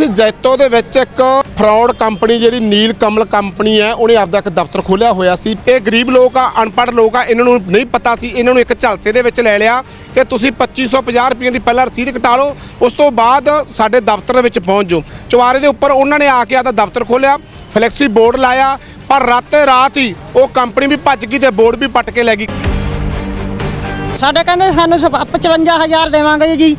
ਅਸੀਂ ਜੈਤੋ ਦੇ ਵਿੱਚ ਇੱਕ ਫਰਾਡ ਕੰਪਨੀ ਜਿਹੜੀ ਨੀਲ ਕਮਲ ਕੰਪਨੀ ਹੈ, ਉਹਨੇ ਆਪਦਾ ਇੱਕ ਦਫ਼ਤਰ ਖੋਲ੍ਹਿਆ ਹੋਇਆ ਸੀ। ਇਹ ਗਰੀਬ ਲੋਕ ਆ, ਅਨਪੜ੍ਹ ਲੋਕ ਆ, ਇਹਨਾਂ ਨੂੰ ਨਹੀਂ ਪਤਾ ਸੀ, ਇਹਨਾਂ ਨੂੰ ਇੱਕ ਝਲਸੇ ਦੇ ਵਿੱਚ ਲੈ ਲਿਆ ਕਿ ਤੁਸੀਂ 2550 ਰੁਪਏ ਦੀ ਪਹਿਲਾਂ ਰਸੀਦ ਕਟਾ ਲਓ, ਉਸ ਤੋਂ ਬਾਅਦ ਸਾਡੇ ਦਫ਼ਤਰ ਵਿੱਚ ਪਹੁੰਚ ਜਾਓ। ਚੁਬਾਰੇ ਦੇ ਉੱਪਰ ਉਹਨਾਂ ਨੇ ਆ ਕੇ ਆਪਦਾ ਦਫ਼ਤਰ ਖੋਲ੍ਹਿਆ, ਫਲੈਕਸੀ ਬੋਰਡ ਲਾਇਆ, ਪਰ ਰਾਤੇ ਰਾਤ ਹੀ ਉਹ ਕੰਪਨੀ ਵੀ ਭੱਜ ਗਈ ਤੇ ਬੋਰਡ ਵੀ ਪੱਟ ਕੇ ਲੈ ਗਈ। ਸਾਡੇ ਕਹਿੰਦੇ ਸਾਨੂੰ ਸਭ 55000 ਦੇਵਾਂਗੇ ਜੀ।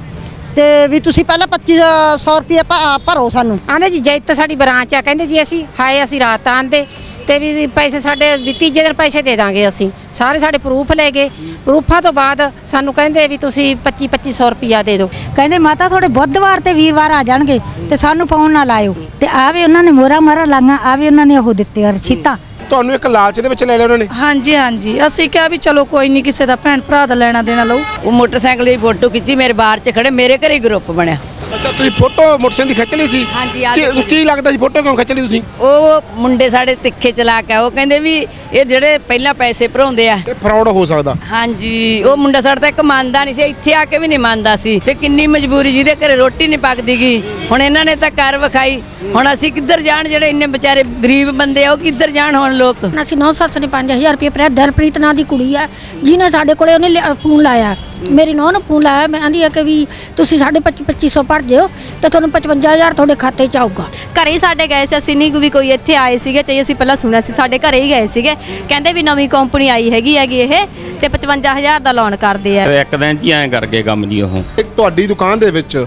ਤੇ ਵੀ ਤੁਸੀਂ ਪਹਿਲਾਂ 2500 ਰੁਪਏ ਭਰੋ ਸਾਨੂੰ। ਆਂਦੇ ਜੀ ਜੈਤ ਸਾਡੀ ਬ੍ਰਾਂਚ ਆ ਕਹਿੰਦੇ ਜੀ ਅਸੀਂ ਹਾਏ ਅਸੀਂ ਰਾਤ ਆਂਦੇ ਤੇ ਵੀ ਪੈਸੇ ਸਾਡੇ ਵੀ ਤੀਜੇ ਦਿਨ ਪੈਸੇ ਦੇ ਦਾਂਗੇ ਅਸੀਂ। ਸਾਰੇ ਸਾਡੇ ਪ੍ਰੂਫ ਲੈ ਗਏ। ਪ੍ਰੂਫਾਂ ਤੋਂ ਬਾਅਦ ਸਾਨੂੰ ਕਹਿੰਦੇ ਵੀ ਤੁਸੀਂ 25 2500 ਰੁਪਿਆ ਦੇ ਦਿਓ। ਕਹਿੰਦੇ ਮਾਤਾ ਤੁਹਾਡੇ ਬੁੱਧਵਾਰ ਤੇ ਵੀਰਵਾਰ ਆ ਜਾਣਗੇ ਤੇ ਸਾਨੂੰ ਫੋਨ ਨਾ ਲਾਇਓ। ਤੇ ਆ ਵੀ ਉਹਨਾਂ ਨੇ ਮੋਰਾ ਮਾਰਾ ਲਾਂਗਾ ਆ ਵੀ ਉਹਨਾਂ ਨੇ ਉਹ ਦਿੱਤੇ ਰਸੀਤਾਂ। ਤੁਹਾਨੂੰ ਇੱਕ ਲਾਲਚ ਦੇ ਵਿੱਚ ਲੈ ਲਿਆ ਉਹਨਾਂ ਨੇ? ਹਾਂਜੀ ਹਾਂਜੀ। ਅਸੀਂ ਕਿਹਾ ਵੀ ਚਲੋ ਕੋਈ ਨਹੀਂ ਕਿਸੇ ਦਾ ਭੈਣ ਭਰਾ ਦਾ ਲੈਣਾ ਦੇਣਾ ਲਓ ਉਹ ਮੋਟਰਸਾਈਕਲ ਦੀ ਫੋਟੋ ਖਿੱਚੀ ਮੇਰੇ ਬਾਹਰ 'ਚ ਖੜੇ ਮੇਰੇ ਘਰੇ ਗਰੁੱਪ ਬਣਿਆ। ਅੱਛਾ ਤੁਸੀਂ ਫੋਟੋ ਮੋਟਰਸਾਈਕਲ ਦੀ ਖਿੱਚ ਲਈ ਸੀ? ਹਾਂਜੀ, ਆ ਕੀ- ਲੱਗਦਾ ਸੀ ਫੋਟੋ ਕਿਉਂ ਖਿੱਚ ਲਈ ਤੁਸੀਂ? ਉਹ ਮੁੰਡੇ ਸਾਡੇ ਤਿੱਖੇ ਚਲਾ ਕੇ ਉਹ ਕਹਿੰਦੇ ਵੀ ਇਹ ਜਿਹੜੇ ਪਹਿਲਾਂ ਪੈਸੇ ਭਰਾਉਂਦੇ ਆ। ਇਹ ਫਰਾਡ ਹੋ ਸਕਦਾ। ਹਾਂਜੀ ਉਹ ਮੁੰਡਾ ਸਾਡਾ ਤਾਂ ਇੱਕ ਮੰਨਦਾ ਨਹੀਂ ਸੀ ਇੱਥੇ ਆ ਕੇ ਵੀ ਨਹੀਂ ਮੰਨਦਾ ਸੀ। ਤੇ ਕਿੰਨੀ ਮਜਬੂਰੀ ਜਿਹਦੇ ਘਰੇ ਰੋਟੀ ਨਹੀਂ ਪੱਕਦੀ ਗਈ ਹੁਣ ਇਹਨਾਂ ਨੇ ਤਾਂ ਕਰ ਵਿਖਾਈ। ਹੁਣ ਅਸੀਂ ਕਿੱਧਰ ਜਾਣ ਜਿਹੜੇ ਇੰਨੇ ਵਿਚਾਰੇ ਗਰੀਬ ਬੰਦੇ ਆ ਉਹ ਕਿੱਧਰ ਜਾਣ ਹੁਣ ਲੋਕ? ਅਸੀਂ ਨੌ ਸੱਸ ਨੇ 5000 ਰੁਪਏ ਪ੍ਰਿਆ ਦਰਪ੍ਰੀਤ ਨਾਂ ਦੀ ਕੁੜੀ ਆ ਜਿਹਨੇ ਸਾਡੇ ਕੋਲੇ ਉਹਨੇ ਲਿਆ- ਫੋਨ ਲਾਇਆ। ਮੇਰੀ ਨੌਂ ਨੂੰ ਫੋਨ ਲਾਇਆ ਮੈਂ ਆਂਦੀ ਆ ਕਿ ਵੀ ਤੁਸੀਂ ਸਾਡੇ 25 2500 ਭਰ ਦਿਓ ਤੇ ਤੁਹਾਨੂੰ 55000 ਤੁਹਾਡੇ ਖਾਤੇ 'ਚ ਆਊਗਾ। ਘਰੇ ਹੀ ਸਾਡੇ ਗਏ ਸੀ ਅਸੀਂ ਨਹੀਂ ਵੀ ਕੋਈ ਇੱਥੇ ਆਏ ਸੀਗੇ ਚਾਹੀ ਅਸੀਂ ਪਹਿਲਾਂ ਸੁਣਿਆ ਸੀ ਸਾਡੇ ਘਰੇ ਹੀ ਗਏ ਸੀਗੇ। ਕਹਿੰਦੇ ਵੀ ਨਵੀਂ ਕੰਪਨੀ ਆਈ ਹੈਗੀ ਹੈਗੀ ਇਹ ਤੇ 55000 ਦਾ ਲੋਨ ਕਰਦੇ ਆ। ਇੱਕ ਦਿਨ ਚ ਹੀ ਐਂ ਕਰਕੇ ਕੰਮ ਜੀ ਉਹ। ਇੱਕ ਤੁਹਾਡੀ ਦੁਕਾਨ ਦੇ ਵਿੱਚ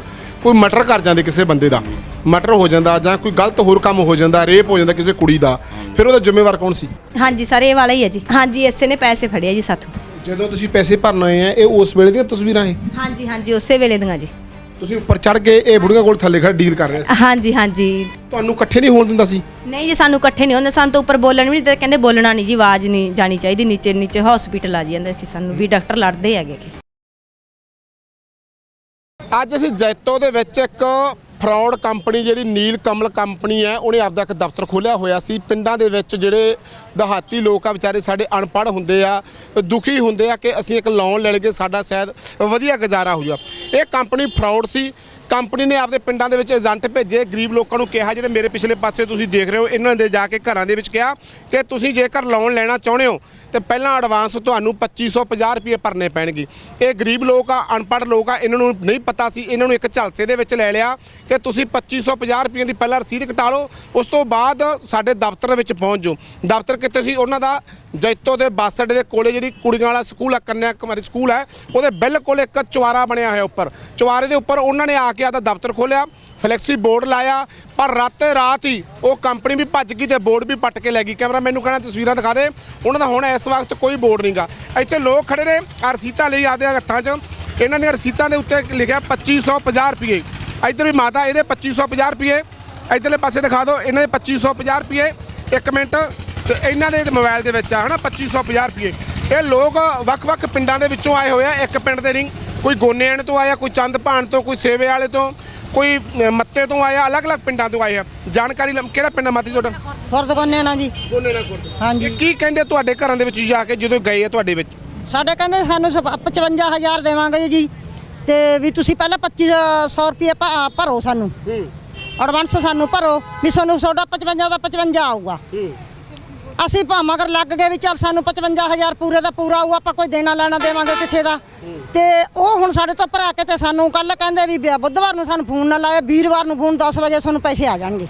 ਕੋਈ ਮਟਰ ਕਰ ਜਾਂਦੇ ਕਿਸੇ ਬੰਦੇ ਦਾ ਮਟਰ ਹੋ ਜਾਂਦਾ ਜਾਂ ਕੋਈ ਗਲਤ ਹੋਰ ਕੰਮ ਹੋ ਜਾਂਦਾ ਰੇਪ ਹੋ ਜਾਂਦਾ ਕਿਸੇ ਕੁੜੀ ਦਾ ਫਿਰ ਉਹਦਾ ਜ਼ਿੰਮੇਵਾਰ ਕੌਣ ਸੀ? ਹਾਂਜੀ ਸਰ ਇਹ ਵਾਲਾ ਹੀ ਹੈ ਜੀ। ਹਾਂਜੀ ਇਸੇ ਨੇ ਪੈਸੇ ਫੜਿਆ ਜੀ ਸਾਥੋਂ। ਜਦੋਂ ਤੁਸੀਂ ਪੈਸੇ ਭਰਨ ਆਏ ਆ ਇਹ ਉਸ ਵੇਲੇ ਦੀਆਂ ਤਸਵੀਰਾਂ ਹੈ ਹਾਂਜੀ ਹਾਂਜੀ ਉਸੇ ਵੇਲੇ ਦੀਆਂ ਜੀ। ਤੁਸੀਂ ਉੱਪਰ ਚੜ ਕੇ ਇਹ ਬੁੜੀਆਂ ਕੋਲ ਥੱਲੇ ਖੜਾ ਡੀਲ ਕਰ ਰਹੇ ਸੀ। ਹਾਂਜੀ ਹਾਂਜੀ। ਤੁਹਾਨੂੰ ਇਕੱਠੇ ਨਹੀਂ ਹੋਣ ਦਿੰਦਾ ਸੀ? ਨਹੀਂ ਜੀ ਸਾਨੂੰ ਇਕੱਠੇ ਨਹੀਂ ਹੁੰਦੇ ਸਾਨੂੰ ਤਾਂ ਉੱਪਰ ਬੋਲਣ ਵੀ ਨਹੀਂ ਤੇ ਕਹਿੰਦੇ ਬੋਲਣਾ ਨਹੀਂ ਜੀ ਆਵਾਜ਼ ਨਹੀਂ ਜਾਣੀ ਚਾਹੀਦੀ। ਨੀਚੇ ਨੀਚੇ ਹਸਪੀਟਲ ਆ ਜੀ। ਜਾਂਦੇ ਕਿ ਸਾਨੂੰ ਵੀ ਡਾਕਟਰ ਲੜਦੇ ਹੈਗੇ। ਕਿ ਅੱਜ ਅਸੀਂ ਜੈਤੋ ਦੇ ਵਿੱਚ ਇੱਕ ਫਰਾਡ ਕੰਪਨੀ ਜਿਹੜੀ ਨੀਲ ਕਮਲ ਕੰਪਨੀ ਹੈ, ਉਹਨੇ ਆਪਦਾ ਇੱਕ ਦਫ਼ਤਰ ਖੋਲ੍ਹਿਆ ਹੋਇਆ ਸੀ। ਪਿੰਡਾਂ ਦੇ ਵਿੱਚ ਜਿਹੜੇ ਦਿਹਾਤੀ ਲੋਕ ਆ, ਵਿਚਾਰੇ ਸਾਡੇ ਅਨਪੜ੍ਹ ਹੁੰਦੇ ਆ, ਦੁਖੀ ਹੁੰਦੇ ਆ ਕਿ ਅਸੀਂ ਇੱਕ ਲੋਨ ਲੈ ਲਈਏ, ਸਾਡਾ ਸ਼ਾਇਦ ਵਧੀਆ ਗੁਜ਼ਾਰਾ ਹੋ ਜਾ ਇਹ ਕੰਪਨੀ ਫਰਾਡ ਸੀ। ਕੰਪਨੀ ਨੇ ਆਪਦੇ ਪਿੰਡਾਂ ਦੇ ਵਿੱਚ ਏਜੰਟ ਭੇਜੇ, ਗਰੀਬ ਲੋਕਾਂ ਨੂੰ ਕਿਹਾ ਜਿਹੜੇ ਮੇਰੇ ਪਿਛਲੇ ਪਾਸੇ ਤੁਸੀਂ ਦੇਖ ਰਹੇ ਹੋ, ਇਹਨਾਂ ਦੇ ਜਾ ਕੇ ਘਰਾਂ ਦੇ ਵਿੱਚ ਕਿਹਾ ਕਿ ਤੁਸੀਂ ਜੇਕਰ ਲੋਨ ਲੈਣਾ ਚਾਹੁੰਦੇ ਹੋ, ਤੇ ਪਹਿਲਾਂ ਐਡਵਾਂਸ ਤੁਹਾਨੂੰ 2550 ਰੁਪਏ ਭਰਨੇ ਪੈਣਗੇ। ਇਹ ਗਰੀਬ ਲੋਕ ਆ, ਅਨਪੜ੍ਹ ਲੋਕ ਆ, ਇਹਨਾਂ ਨੂੰ ਨਹੀਂ ਪਤਾ ਸੀ, ਇਹਨਾਂ ਨੂੰ ਇੱਕ ਝਲਸੇ ਦੇ ਵਿੱਚ ਲੈ ਲਿਆ ਕਿ ਤੁਸੀਂ 2550 ਰੁਪਏ ਦੀ ਪਹਿਲਾਂ ਰਸੀਦ ਕਟਾ ਲਓ ਉਸ ਤੋਂ ਬਾਅਦ ਸਾਡੇ ਦਫ਼ਤਰ ਵਿੱਚ ਪਹੁੰਚ ਜਾਓ। ਦਫ਼ਤਰ ਕਿੱਥੇ ਸੀ? ਉਹਨਾਂ ਦਾ ਜੈਤੋ ਦੇ ਬੱਸ ਅੱਡੇ ਦੇ ਕੋਲੇ ਜਿਹੜੀ ਕੁੜੀਆਂ ਵਾਲਾ ਸਕੂਲ ਆ, ਕੰਨਿਆ ਕੁਮਾਰੀ ਸਕੂਲ ਹੈ ਉਹਦੇ ਬਿਲਕੁਲ ਇੱਕ ਚੁਬਾਰਾ ਬਣਿਆ ਹੋਇਆ ਉੱਪਰ। ਚੁਬਾਰੇ ਦੇ ਉੱਪਰ ਉਹਨਾਂ ਨੇ ਆ ਕੇ ਆਪਦਾ ਦਫ਼ਤਰ ਖੋਲਿਆ, ਫਲੈਕਸੀ ਬੋਰਡ ਲਾਇਆ, ਪਰ ਰਾਤੇ ਰਾਤ ਹੀ ਉਹ ਕੰਪਨੀ ਵੀ ਭੱਜ ਗਈ ਤੇ ਬੋਰਡ ਵੀ ਪੱਟ ਕੇ ਲੈ ਗਈ। ਕੈਮਰਾ ਮੈਨੂੰ ਕਹਿੰਦਾ ਤਸਵੀਰਾਂ ਦਿਖਾ ਦੇ, ਉਹਨਾਂ ਦਾ ਹੁਣ ਇਸ ਵਕਤ ਕੋਈ ਬੋਰਡ ਨਹੀਂਗਾ ਇੱਥੇ ਲੋਕ ਖੜੇ ਨੇ ਰਸੀਤਾਂ ਲਈ ਆਦੇ ਹੱਥਾਂ 'ਚ। ਇਹਨਾਂ ਦੀਆਂ ਰਸੀਤਾਂ ਦੇ ਉੱਤੇ ਲਿਖਿਆ 2550 ਰੁਪਏ। ਇੱਧਰ ਵੀ ਮਾਤਾ ਇਹਦੇ 2550 ਰੁਪਏ। ਇੱਧਰਲੇ ਪਾਸੇ ਦਿਖਾ ਦਿਓ, ਇਹਨਾਂ ਦੇ 2550 ਰੁਪਏ। ਇੱਕ ਮਿੰਟ, ਤੇ ਇਹਨਾਂ ਦੇ ਮੋਬਾਈਲ ਦੇ ਵਿੱਚ ਆ, ਹਨਾ 2550 ਰੁਪਏ। ਇਹ ਲੋਕ ਵੱਖ-ਵੱਖ ਪਿੰਡਾਂ ਦੇ ਵਿੱਚੋਂ ਆਏ ਹੋਏ ਆ, ਇੱਕ ਪਿੰਡ ਦੇ ਨਹੀਂ। ਕੋਈ ਗੋਨੇਆਣ ਤੋਂ ਆਇਆ ਕੋਈ ਚੰਦਪਾਣ ਤੋਂ ਕੋਈ ਸੇਵੇ ਵਾਲੇ ਤੋਂ ਕੋਈ ਮੱਤੇ ਤੋਂ ਆਇਆ ਅਲੱਗ-ਅਲੱਗ ਪਿੰਡਾਂ ਤੋਂ ਆਏ ਆ। ਜਾਣਕਾਰੀ ਕਿਹੜਾ ਪਿੰਡ ਆ ਮਾਤੀ ਤੁਹਾਡਾ? ਫਰਦ ਕੋਨੇ ਨਾ ਜੀ ਗੋਨੇਆਣਾ ਕੋਟ ਹਾਂਜੀ ਕੀ ਕਹਿੰਦੇ ਤੁਹਾਡੇ ਘਰਾਂ ਦੇ ਵਿੱਚ ਜਾ ਕੇ ਜਦੋਂ ਗਏ ਆ ਤੁਹਾਡੇ ਵਿੱਚ? ਸਾਡੇ ਕਹਿੰਦੇ ਸਾਨੂੰ ਸਭ 55000 ਦੇਵਾਂਗੇ ਜੀ। ਤੇ ਵੀ ਤੁਸੀਂ ਪਹਿਲਾਂ 2500 ਰੁਪਏ ਭਰੋ ਸਾਨੂੰ। ਐਡਵਾਂਸ ਸਾਨੂੰ ਭਰੋ। ਵੀ ਸਾਨੂੰ ਤੁਹਾਡਾ 55 ਦਾ 55 ਆਊਗਾ। ਅਸੀਂ ਭਾਵੇਂ ਅਗਰ ਲੱਗ ਗਏ ਵੀ ਚੱਲ ਸਾਨੂੰ 55000 ਪੂਰੇ ਦਾ ਪੂਰਾ ਆਊ ਆਪਾਂ ਕੋਈ ਦੇਣਾ ਲੈਣਾ ਦੇਵਾਂਗੇ ਕਿਸੇ ਦਾ। ਤੇ ਉਹ ਹੁਣ ਸਾਡੇ ਤੋਂ ਭਰਾ ਕੇ ਤੇ ਸਾਨੂੰ ਕੱਲ ਕਹਿੰਦੇ ਵੀ ਬਿਆ- ਬੁੱਧਵਾਰ ਨੂੰ ਸਾਨੂੰ ਫੋਨ ਨਾ ਲਾਇਆ ਵੀਰਵਾਰ ਨੂੰ ਫੋਨ 10 ਵਜੇ ਸਾਨੂੰ ਪੈਸੇ ਆ ਜਾਣਗੇ।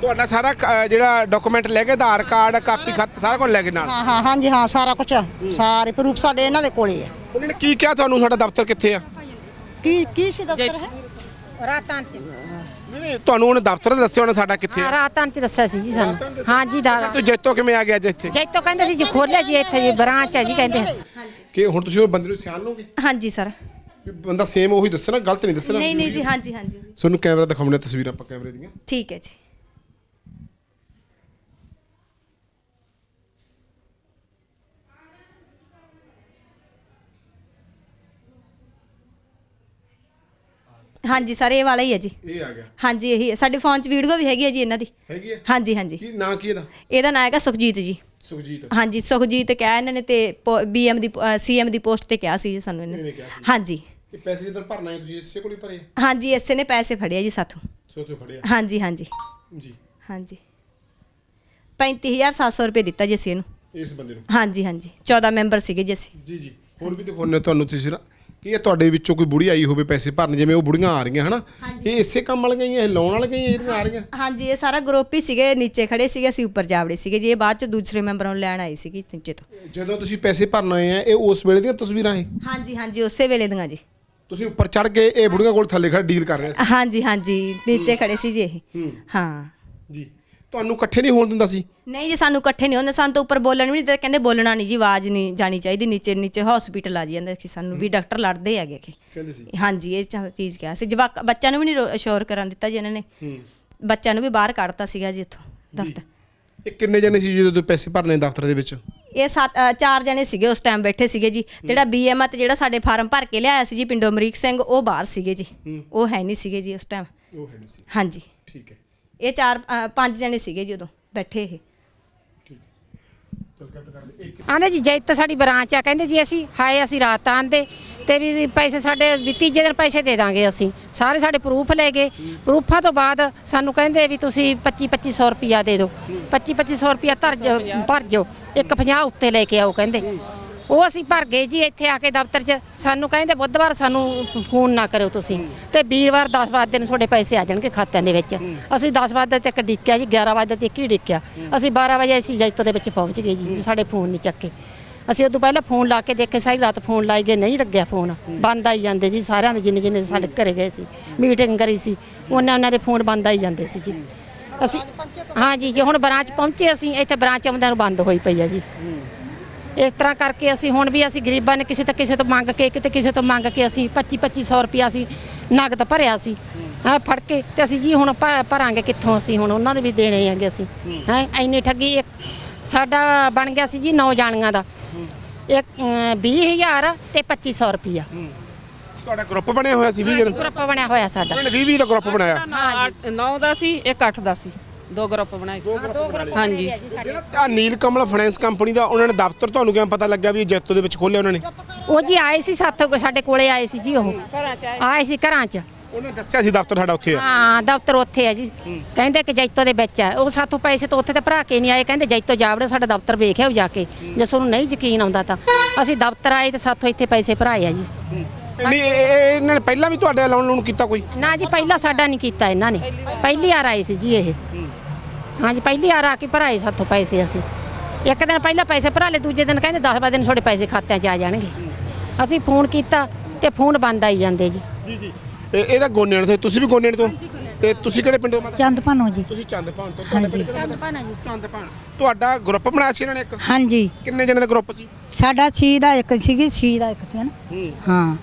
ਤੁਹਾਡਾ ਸਾਰਾ ਜਿਹੜਾ ਡਾਕੂਮੈਂਟ ਲੈ ਕੇ ਆਧਾਰ ਕਾਰਡ ਕਾਪੀ ਖੱਤ ਸਾਰਾ ਕੁਝ ਲੈ ਕੇ ਨਾਲ? ਹਾਂ ਹਾਂ ਹਾਂਜੀ ਹਾਂ ਸਾਰਾ ਕੁਝ ਸਾਰੇ ਪ੍ਰੂਫ ਸਾਡੇ ਇਹਨਾਂ ਦੇ ਕੋਲੇ ਹੈ ਉਹਨਾਂ ਨੇ ਕੀ ਕਿਹਾ ਤੁਹਾਨੂੰ? ਤੁਹਾਡਾ ਦਫ਼ਤਰ ਕਿੱਥੇ ਆ? ਕੀ ਕੀ ਸੀ ਦਫ਼ਤਰ ਹੈ? ਰਾਤਾਂ 'ਚ। ਨਹੀਂ ਨਹੀਂ ਤੁਹਾਨੂੰ ਉਹਨੇ ਦਫ਼ਤਰ ਦੱਸਿਆ ਉਹਨੇ ਸਾਡਾ ਕਿੱਥੇ ਹਾਂ, ਰਾਤਾਂ 'ਚ ਦੱਸਿਆ ਸੀ ਜੀ ਸਾਨੂੰ। ਹਾਂ ਜੀ ਦਾ ਤੂੰ ਜੈਤੋ ਕਿਵੇਂ ਆ ਗਿਆ ਅੱਜ ਇੱਥੇ? ਜੈਤੋ ਕਹਿੰਦੇ ਸੀ ਜੀ ਖੋਲਿਆ ਜੀ ਇੱਥੇ ਜੀ ਬ੍ਰਾਂਚ ਹੈ ਜੀ ਕਹਿੰਦੇ। ਕਿ ਹੁਣ ਤੁਸੀਂ ਉਹ ਬੰਦੇ ਨੂੰ ਸਿਆਣ ਲਓਗੇ? ਹਾਂਜੀ ਸਰ। ਵੀ ਬੰਦਾ ਸੇਮ ਉਹੀ ਦੱਸਣਾ ਗਲਤ ਨਹੀਂ ਦੱਸਣਾ? ਨਹੀਂ ਨਹੀਂ ਜੀ ਹਾਂਜੀ ਹਾਂਜੀ। ਤੁਹਾਨੂੰ ਕੈਮਰਾ ਦਿਖਾਉਣੇ ਤਸਵੀਰਾਂ ਆਪਾਂ ਕੈਮਰੇ ਦੀਆਂ। ਠੀਕ ਹੈ ਜੀ। ਹਾਂਜੀ ਸਰ ਇਹ ਵਾਲਾ ਹੀ ਹੈ ਜੀ। ਇਹ ਆ ਗਿਆ। ਹਾਂਜੀ ਇਹੀ ਹੈ। ਸਾਡੇ ਫੋਨ 'ਚ ਵੀਡੀਓ ਵੀ ਹੈਗੀ ਹੈ ਜੀ ਇਹਨਾਂ ਦੀ। ਹੈਗੀ ਹੈ? ਹਾਂਜੀ ਹਾਂਜੀ। ਕੀ ਨਾਂ ਕੀ ਇਹਦਾ? ਇਹਦਾ ਨਾਮ ਹੈਗਾ ਸੁਖਜੀਤ ਜੀ। ਸੁਖਜੀਤ। ਹਾਂਜੀ ਸੁਖਜੀਤ ਕਿਹਾ ਇਹਨਾਂ ਨੇ ਤੇ ਬੀਐਮ ਦੀ ਸੀਐਮ ਦੀ ਪੋਸਟ ਤੇ ਕਿਹਾ ਸੀ ਜੀ ਸਾਨੂੰ ਇਹਨਾਂ। ਇਹਨੇ ਨੇ ਕਿਹਾ ਸੀ। ਹਾਂਜੀ। ਇਹ ਪੈਸੇ ਜਦੋਂ ਭਰਨਾ ਹੈ ਤੁਸੀਂ? ਇਸੇ ਕੋਲ ਹੀ ਭਰੇ ਹਾਂਜੀ ਇਸੇ ਨੇ ਪੈਸੇ ਫੜਿਆ ਜੀ ਸਾਥੋਂ। ਸੋ ਤੋਂ ਫੜਿਆ। ਹਾਂਜੀ ਹਾਂਜੀ। ਜੀ। ਹਾਂਜੀ। 35700 ਰੁਪਏ ਦਿੱਤਾ ਜੀ ਅਸੀਂ ਇਹਨੂੰ। ਇਸ ਬੰਦੇ ਨੂੰ? ਹਾਂਜੀ ਹਾਂਜੀ। 14 ਮੈਂਬਰ ਸੀਗੇ ਜੀ ਅਸੀਂ। ਜੀ ਜੀ। ਹੋਰ ਵੀ ਦਿਖਾਉਣੇ ਤੁਹਾਨੂੰ ਤੁਸੀਂ ਨਾ ਕਿ ਇਹ ਤੁਹਾਡੇ ਵਿੱਚੋਂ ਕੋਈ ਬੁੜੀ ਆਈ ਹੋਵੇ ਪੈਸੇ ਭਰਨ ਜਿਵੇਂ ਉਹ ਬੁੜੀਆਂ ਆ ਰਹੀਆਂ ਹਨਾ? ਇਹ ਇਸੇ ਕੰਮ ਵਾਲੀਆਂ ਹੀ ਇਹ ਲਾਉਣ ਵਾਲੀਆਂ ਹੀ ਇਹਦੀਆਂ ਆ ਰਹੀਆਂ? ਹਾਂਜੀ ਇਹ ਸਾਰਾ ਗਰੁੱਪ ਹੀ ਸੀਗੇ ਨੀਚੇ ਖੜੇ ਸੀਗੇ ਅਸੀਂ ਉੱਪਰ ਜਾਵੜੇ ਸੀਗੇ ਜੀ ਇਹ ਬਾਅਦ ਚ ਦੂਸਰੇ ਮੈਂਬਰਾਂ ਨੂੰ ਲੈਣ ਆਈ ਸੀਗੀ ਨੀਚੇ ਤੋਂ। ਜਦੋਂ ਤੁਸੀਂ ਪੈਸੇ ਭਰਨ ਆਏ ਆ ਇਹ ਉਸ ਵੇਲੇ ਦੀਆਂ ਤਸਵੀਰਾਂ ਇਹ? ਹਾਂਜੀ ਹਾਂਜੀ ਉਸੇ ਵੇਲੇ ਦੀਆਂ ਜੀ। ਤੁਸੀਂ ਉੱਪਰ ਚੜ ਕੇ ਇਹ ਬੁੜੀਆਂ ਕੋਲ ਥੱਲੇ ਖੜ ਡੀਲ ਕਰ ਰਹੇ ਸੀ? ਹਾਂਜੀ ਹਾਂਜੀ ਨੀਚੇ ਖੜੇ ਸੀ ਜੀ ਇਹ। ਹਾਂ। ਜੀ। ਤੁਹਾਨੂੰ ਇਕੱਠੇ ਨਹੀਂ ਹੋਣ ਦਿੰਦਾ ਸੀ? ਨਹੀਂ ਜੀ ਸਾਨੂੰ ਇਕੱਠੇ ਨਹੀਂ ਹੁੰਦੇ ਸਾਨੂੰ ਤਾਂ ਉੱਪਰ ਬੋਲਣ ਵੀ ਨਹੀਂ ਤੇ ਕਹਿੰਦੇ ਬੋਲਣਾ ਨਹੀਂ ਜੀ ਆਵਾਜ਼ ਨਹੀਂ ਜਾਣੀ ਚਾਹੀਦੀ ਨੀਚੇ ਨੀਚੇ ਹਸਪੀਟਲ ਆ ਜੀ ਜਾਂਦੇ ਕਿ ਸਾਨੂੰ ਵੀ ਡਾਕਟਰ ਲੜਦੇ ਹੈਗੇ ਕਿ। ਕਹਿੰਦੇ ਸੀ। ਹਾਂਜੀ ਇਹ ਚਾ- ਚੀਜ਼ ਕਿਹਾ ਸੀ। ਜਵਾਕ ਬੱਚਿਆਂ ਨੂੰ ਵੀ ਨਹੀਂ ਅਸ਼ੋਰ ਕਰਨ ਦਿੱਤਾ ਜੀ ਇਹਨਾਂ ਨੇ। ਬੱਚਿਆਂ ਨੂੰ ਵੀ ਬਾਹਰ ਕੱਢਤਾ ਸੀਗਾ ਜੀ ਇੱਥੋਂ ਦਫ਼ਤਰ। ਇਹ ਕਿੰਨੇ ਜਣੇ ਸੀ ਜਦੋਂ ਤੁਸੀਂ ਪੈਸੇ ਭਰਨੇ ਦਫ਼ਤਰ ਦੇ ਵਿੱਚ? ਇਹ ਸੱਤ ਅ, ਚਾਰ ਜਣੇ ਸੀਗੇ ਉਸ ਟਾਈਮ ਬੈਠੇ ਸੀਗੇ ਜੀ। ਜਿਹੜਾ ਬੀਐਮ ਤੇ ਜਿਹੜਾ ਸਾਡੇ ਫਾਰਮ ਭਰ ਕੇ ਲਿਆਇਆ ਸੀ ਜੀ ਪਿੰਡੋਂ ਅਮਰੀਕ ਸਿੰਘ ਉਹ ਬਾਹਰ ਸੀਗੇ ਜੀ। ਉਹ ਹੈ ਨਹੀਂ ਸੀਗੇ ਜੀ ਉਸ ਟਾਈਮ ਉਹ ਹੈ ਨਹੀਂ ਸੀ। ਹਾਂਜੀ। ਠੀਕ ਹੈ। ਇਹ ਚਾਰ ਅ, ਪੰਜ ਜਣੇ ਸੀਗੇ ਜੀ ਉਦੋਂ ਬੈਠੇ ਇਹ। ਆਂਦੇ ਜੀ ਜੈਤ ਸਾਡੀ ਬ੍ਰਾਂਚ ਆ ਕਹਿੰਦੇ ਜੀ ਅਸੀਂ ਹਾਏ ਅਸੀਂ ਰਾਤ ਆਂਦੇ ਤੇ ਵੀ ਪੈਸੇ ਸਾਡੇ ਵੀ ਤੀਜੇ ਦਿਨ ਪੈਸੇ ਦੇ ਦਾਂਗੇ ਅਸੀਂ। ਸਾਰੇ ਸਾਡੇ ਪ੍ਰੂਫ ਲੈ ਗਏ। ਪ੍ਰੂਫਾਂ ਤੋਂ ਬਾਅਦ ਸਾਨੂੰ ਕਹਿੰਦੇ ਵੀ ਤੁਸੀਂ 25 2500 ਰੁਪਿਆ ਦੇ ਦਿਓ। 25 2500 ਰੁਪਿਆ ਧਰ ਜਾਓ- ਭਰ ਜਾਓ ਇੱਕ 50 ਉੱਤੇ ਲੈ ਕੇ ਆਓ ਕਹਿੰਦੇ। ਉਹ ਅਸੀਂ ਭਰ ਗਏ ਜੀ ਇੱਥੇ ਆ ਕੇ ਦਫ਼ਤਰ 'ਚ। ਸਾਨੂੰ ਕਹਿੰਦੇ ਬੁੱਧਵਾਰ ਸਾਨੂੰ ਫੋਨ ਨਾ ਕਰਿਓ ਤੁਸੀਂ। ਤੇ ਵੀਰਵਾਰ 10 ਵਜੇ ਦਿਨ ਤੁਹਾਡੇ ਪੈਸੇ ਆ ਜਾਣਗੇ ਖਾਤਿਆਂ ਦੇ ਵਿੱਚ। ਅਸੀਂ 10 ਵਜੇ ਤੱਕ ਡਿੱਕਿਆ ਜੀ 11 ਵਜੇ ਤੱਕ ਹੀ ਡਿੱਕਿਆ। ਅਸੀਂ 12 ਵਜੇ ਅਸੀਂ ਜੈਤੋ ਦੇ ਵਿੱਚ ਪਹੁੰਚ ਗਏ ਜੀ। ਸਾਡੇ ਫੋਨ ਨਹੀਂ ਚੱਕੇ। ਅਸੀਂ ਉਦੋਂ ਪਹਿਲਾਂ ਫੋਨ ਲਾ ਕੇ ਦੇਖੇ, ਸਾਰੀ ਰਾਤ ਫੋਨ ਲਾਈ ਗਏ, ਨਹੀਂ ਲੱਗਿਆ ਫੋਨ। ਬੰਦ ਆਈ ਜਾਂਦੇ ਜੀ, ਸਾਰਿਆਂ ਦੇ ਜਿੰਨੇ ਜਿੰਨੇ ਸਾਡੇ ਘਰੇ ਗਏ ਸੀ, ਮੀਟਿੰਗ ਕਰੀ ਸੀ, ਉਹਨਾਂ ਉਹਨਾਂ ਦੇ ਫੋਨ ਬੰਦ ਆਈ ਜਾਂਦੇ ਸੀ ਜੀ। ਅਸੀਂ ਹਾਂ ਜੀ ਜੇ, ਹੁਣ ਬ੍ਰਾਂਚ ਪਹੁੰਚੇ ਅਸੀਂ, ਇੱਥੇ ਬ੍ਰਾਂਚ ਆਉਂਦਿਆਂ ਨੂੰ ਬੰਦ ਹੋਈ ਪਈ ਆ ਜੀ। ਇਸ ਤਰ੍ਹਾਂ ਕਰਕੇ ਅਸੀਂ ਹੁਣ ਵੀ ਅਸੀਂ ਗਰੀਬਾਂ ਨੇ ਕਿਸੇ ਤੋਂ ਕਿਸੇ ਤੋਂ ਮੰਗ ਕੇ ਕਿਤੇ ਕਿਸੇ ਤੋਂ ਮੰਗ ਕੇ ਅਸੀਂ 25 2500 ਰੁਪਿਆ ਅਸੀਂ ਨਗਦ ਭਰਿਆ ਸੀ ਹਾਂ ਫੜ ਕੇ ਤੇ ਅਸੀਂ ਜੀ ਹੁਣ ਭਰ- ਭਰਾਂਗੇ ਕਿੱਥੋਂ ਅਸੀਂ ਹੁਣ ਉਹਨਾਂ ਦੇ ਵੀ ਦੇਣੇ ਹੈਗੇ ਅਸੀਂ ਹੈ ਇੰਨੀ ਠੱਗੀ ਇੱਕ ਸਾਡਾ ਬਣ ਗਿਆ ਸੀ ਜੀ ਨੌ ਜਾਣੀਆਂ ਦਾ ਇੱਕ ਅਮ, 20000 ਤੇ 2500 ਰੁਪਿਆ ਤੁਹਾਡਾ ਗਰੁੱਪ ਬਣਿਆ ਹੋਇਆ ਸੀ 20 ਜਣੇ? ਗਰੁੱਪ ਬਣਿਆ ਹੋਇਆ ਸਾਡਾ। ਉਹਨਾਂ ਨੇ 20 20 ਦਾ ਗਰੁੱਪ ਬਣਾਇਆ। 9 ਦਾ ਸੀ ਇੱਕ 8 ਦਾ ਸੀ। ਦੋ ਗਰੁੱਪ ਬਣਾਏ ਸੀ। ਹਾਂਜੀ। ਜਿਹੜਾ ਆ ਨੀਲ ਕਮਲ ਫਾਈਨੈਂਸ ਕੰਪਨੀ ਦਾ ਉਹਨਾਂ ਨੇ ਦਫ਼ਤਰ ਤੁਹਾਨੂੰ ਕਿਵੇਂ ਪਤਾ ਲੱਗਿਆ ਵੀ ਇਹ ਜੈਤੋ ਦੇ ਵਿੱਚ ਖੋਲਿਆ ਉਹਨਾਂ ਨੇ? ਉਹ ਜੀ ਆਏ ਸੀ ਸਾਥੋਂ ਸਾਡੇ ਕੋਲੇ ਆਏ ਸੀ ਜੀ ਉਹ। ਆਏ। ਸੀ ਘਰਾਂ 'ਚ। ਉਹਨੇ ਦੱਸਿਆ ਸੀ ਦਫ਼ਤਰ ਸਾਡਾ ਉੱਥੇ ਆ। ਹਾਂ ਦਫ਼ਤਰ ਉੱਥੇ ਹੈ ਜੀ। ਕਹਿੰਦੇ ਕਿ ਜੈਤੋ ਦੇ ਵਿੱਚ ਹੈ ਉਹ ਸਾਥੋਂ ਪੈਸੇ ਤਾਂ ਉੱਥੇ ਤੇ ਭਰਾ ਕੇ ਨਹੀਂ ਆਏ। ਕਹਿੰਦੇ ਜੈਤੋ ਜਾਵੜੇ ਸਾਡਾ ਦਫ਼ਤਰ ਵੇਖਿਆ ਜਾ ਕੇ। ਜੇ ਤੁਹਾਨੂੰ ਨਹੀਂ ਯਕੀਨ ਆਉਂਦਾ ਤਾਂ। ਅਸੀਂ ਦਫ਼ਤਰ ਆਏ ਤੇ ਸਾਥੋਂ ਇੱਥੇ ਪੈਸੇ ਭਰਾਏ ਆ ਜੀ। ਨਹੀਂ ਇਹ- ਇਹ- ਇਹਨਾਂ ਨੇ ਪਹਿਲਾਂ ਵੀ ਤੁਹਾਡੇ ਲੋਨ ਲੋਨ ਕੀਤਾ ਕੋਈ? ਨਾ ਜੀ ਪਹਿਲਾਂ ਸਾਡਾ ਨਹੀਂ ਕੀਤਾ ਇਹਨਾਂ ਨੇ। ਪਹਿਲੀ ਵਾਰ ਆਏ ਸੀ ਜੀ ਇਹ। ਹਾਂ ਜੀ ਪਹਿਲੀ ਵਾਰ ਆ ਕੇ ਭਰਾਏ ਸਾਥੋਂ ਪੈਸੇ ਅਸੀਂ। ਇੱਕ ਦਿਨ ਪਹਿਲਾਂ ਪੈਸੇ ਭਰਾ ਲਏ ਦੂਜੇ ਦਿਨ ਕਹਿੰਦੇ 10 ਦਿਨ ਤੁਹਾਡੇ ਪੈਸੇ ਖਾਤਿਆਂ 'ਚ ਆ ਜਾਣਗੇ। ਅਸੀਂ ਫੋਨ ਕੀਤਾ ਤੇ ਫੋਨ ਬੰਦ ਆਈ ਜਾਂਦੇ ਜੀ। ਜੀ ਜੀ। ਇਹਦਾ ਗੋਨੇਣ ਤੋਂ ਤੁਸੀਂ ਵੀ ਗੋਨੇਣ ਤੋਂ? ਤੇ। ਤੁਸੀਂ ਕਿਹੜੇ ਪਿੰਡੋਂ ਮਤਲਬ ਚੰਦ ਭਾਨੋ ਜੀ। ਤੁਸੀਂ ਚੰਦਪਾਨ ਤੋਂ। ਤੁਹਾਡਾ ਪਿੰਡ ਕਿਹੜਾ ਚੰਦਪਾਨ ਜੀ। ਚੰਦਪਾਨ ਤੁਹਾਡਾ ਗਰੁੱਪ ਬਣਾਇਆ ਸੀ ਇਹਨਾਂ ਨੇ ਇੱਕ? ਹਾਂਜੀ। ਕਿੰਨੇ ਜਣੇ ਦਾ ਗਰੁੱਪ ਸੀ? ਸਾਡਾ ਛੀ ਦਾ ਇੱਕ ਸੀਗੀ ਛੀ ਦਾ ਇੱਕ ਸੀ ਨਾ। ਹਾਂ।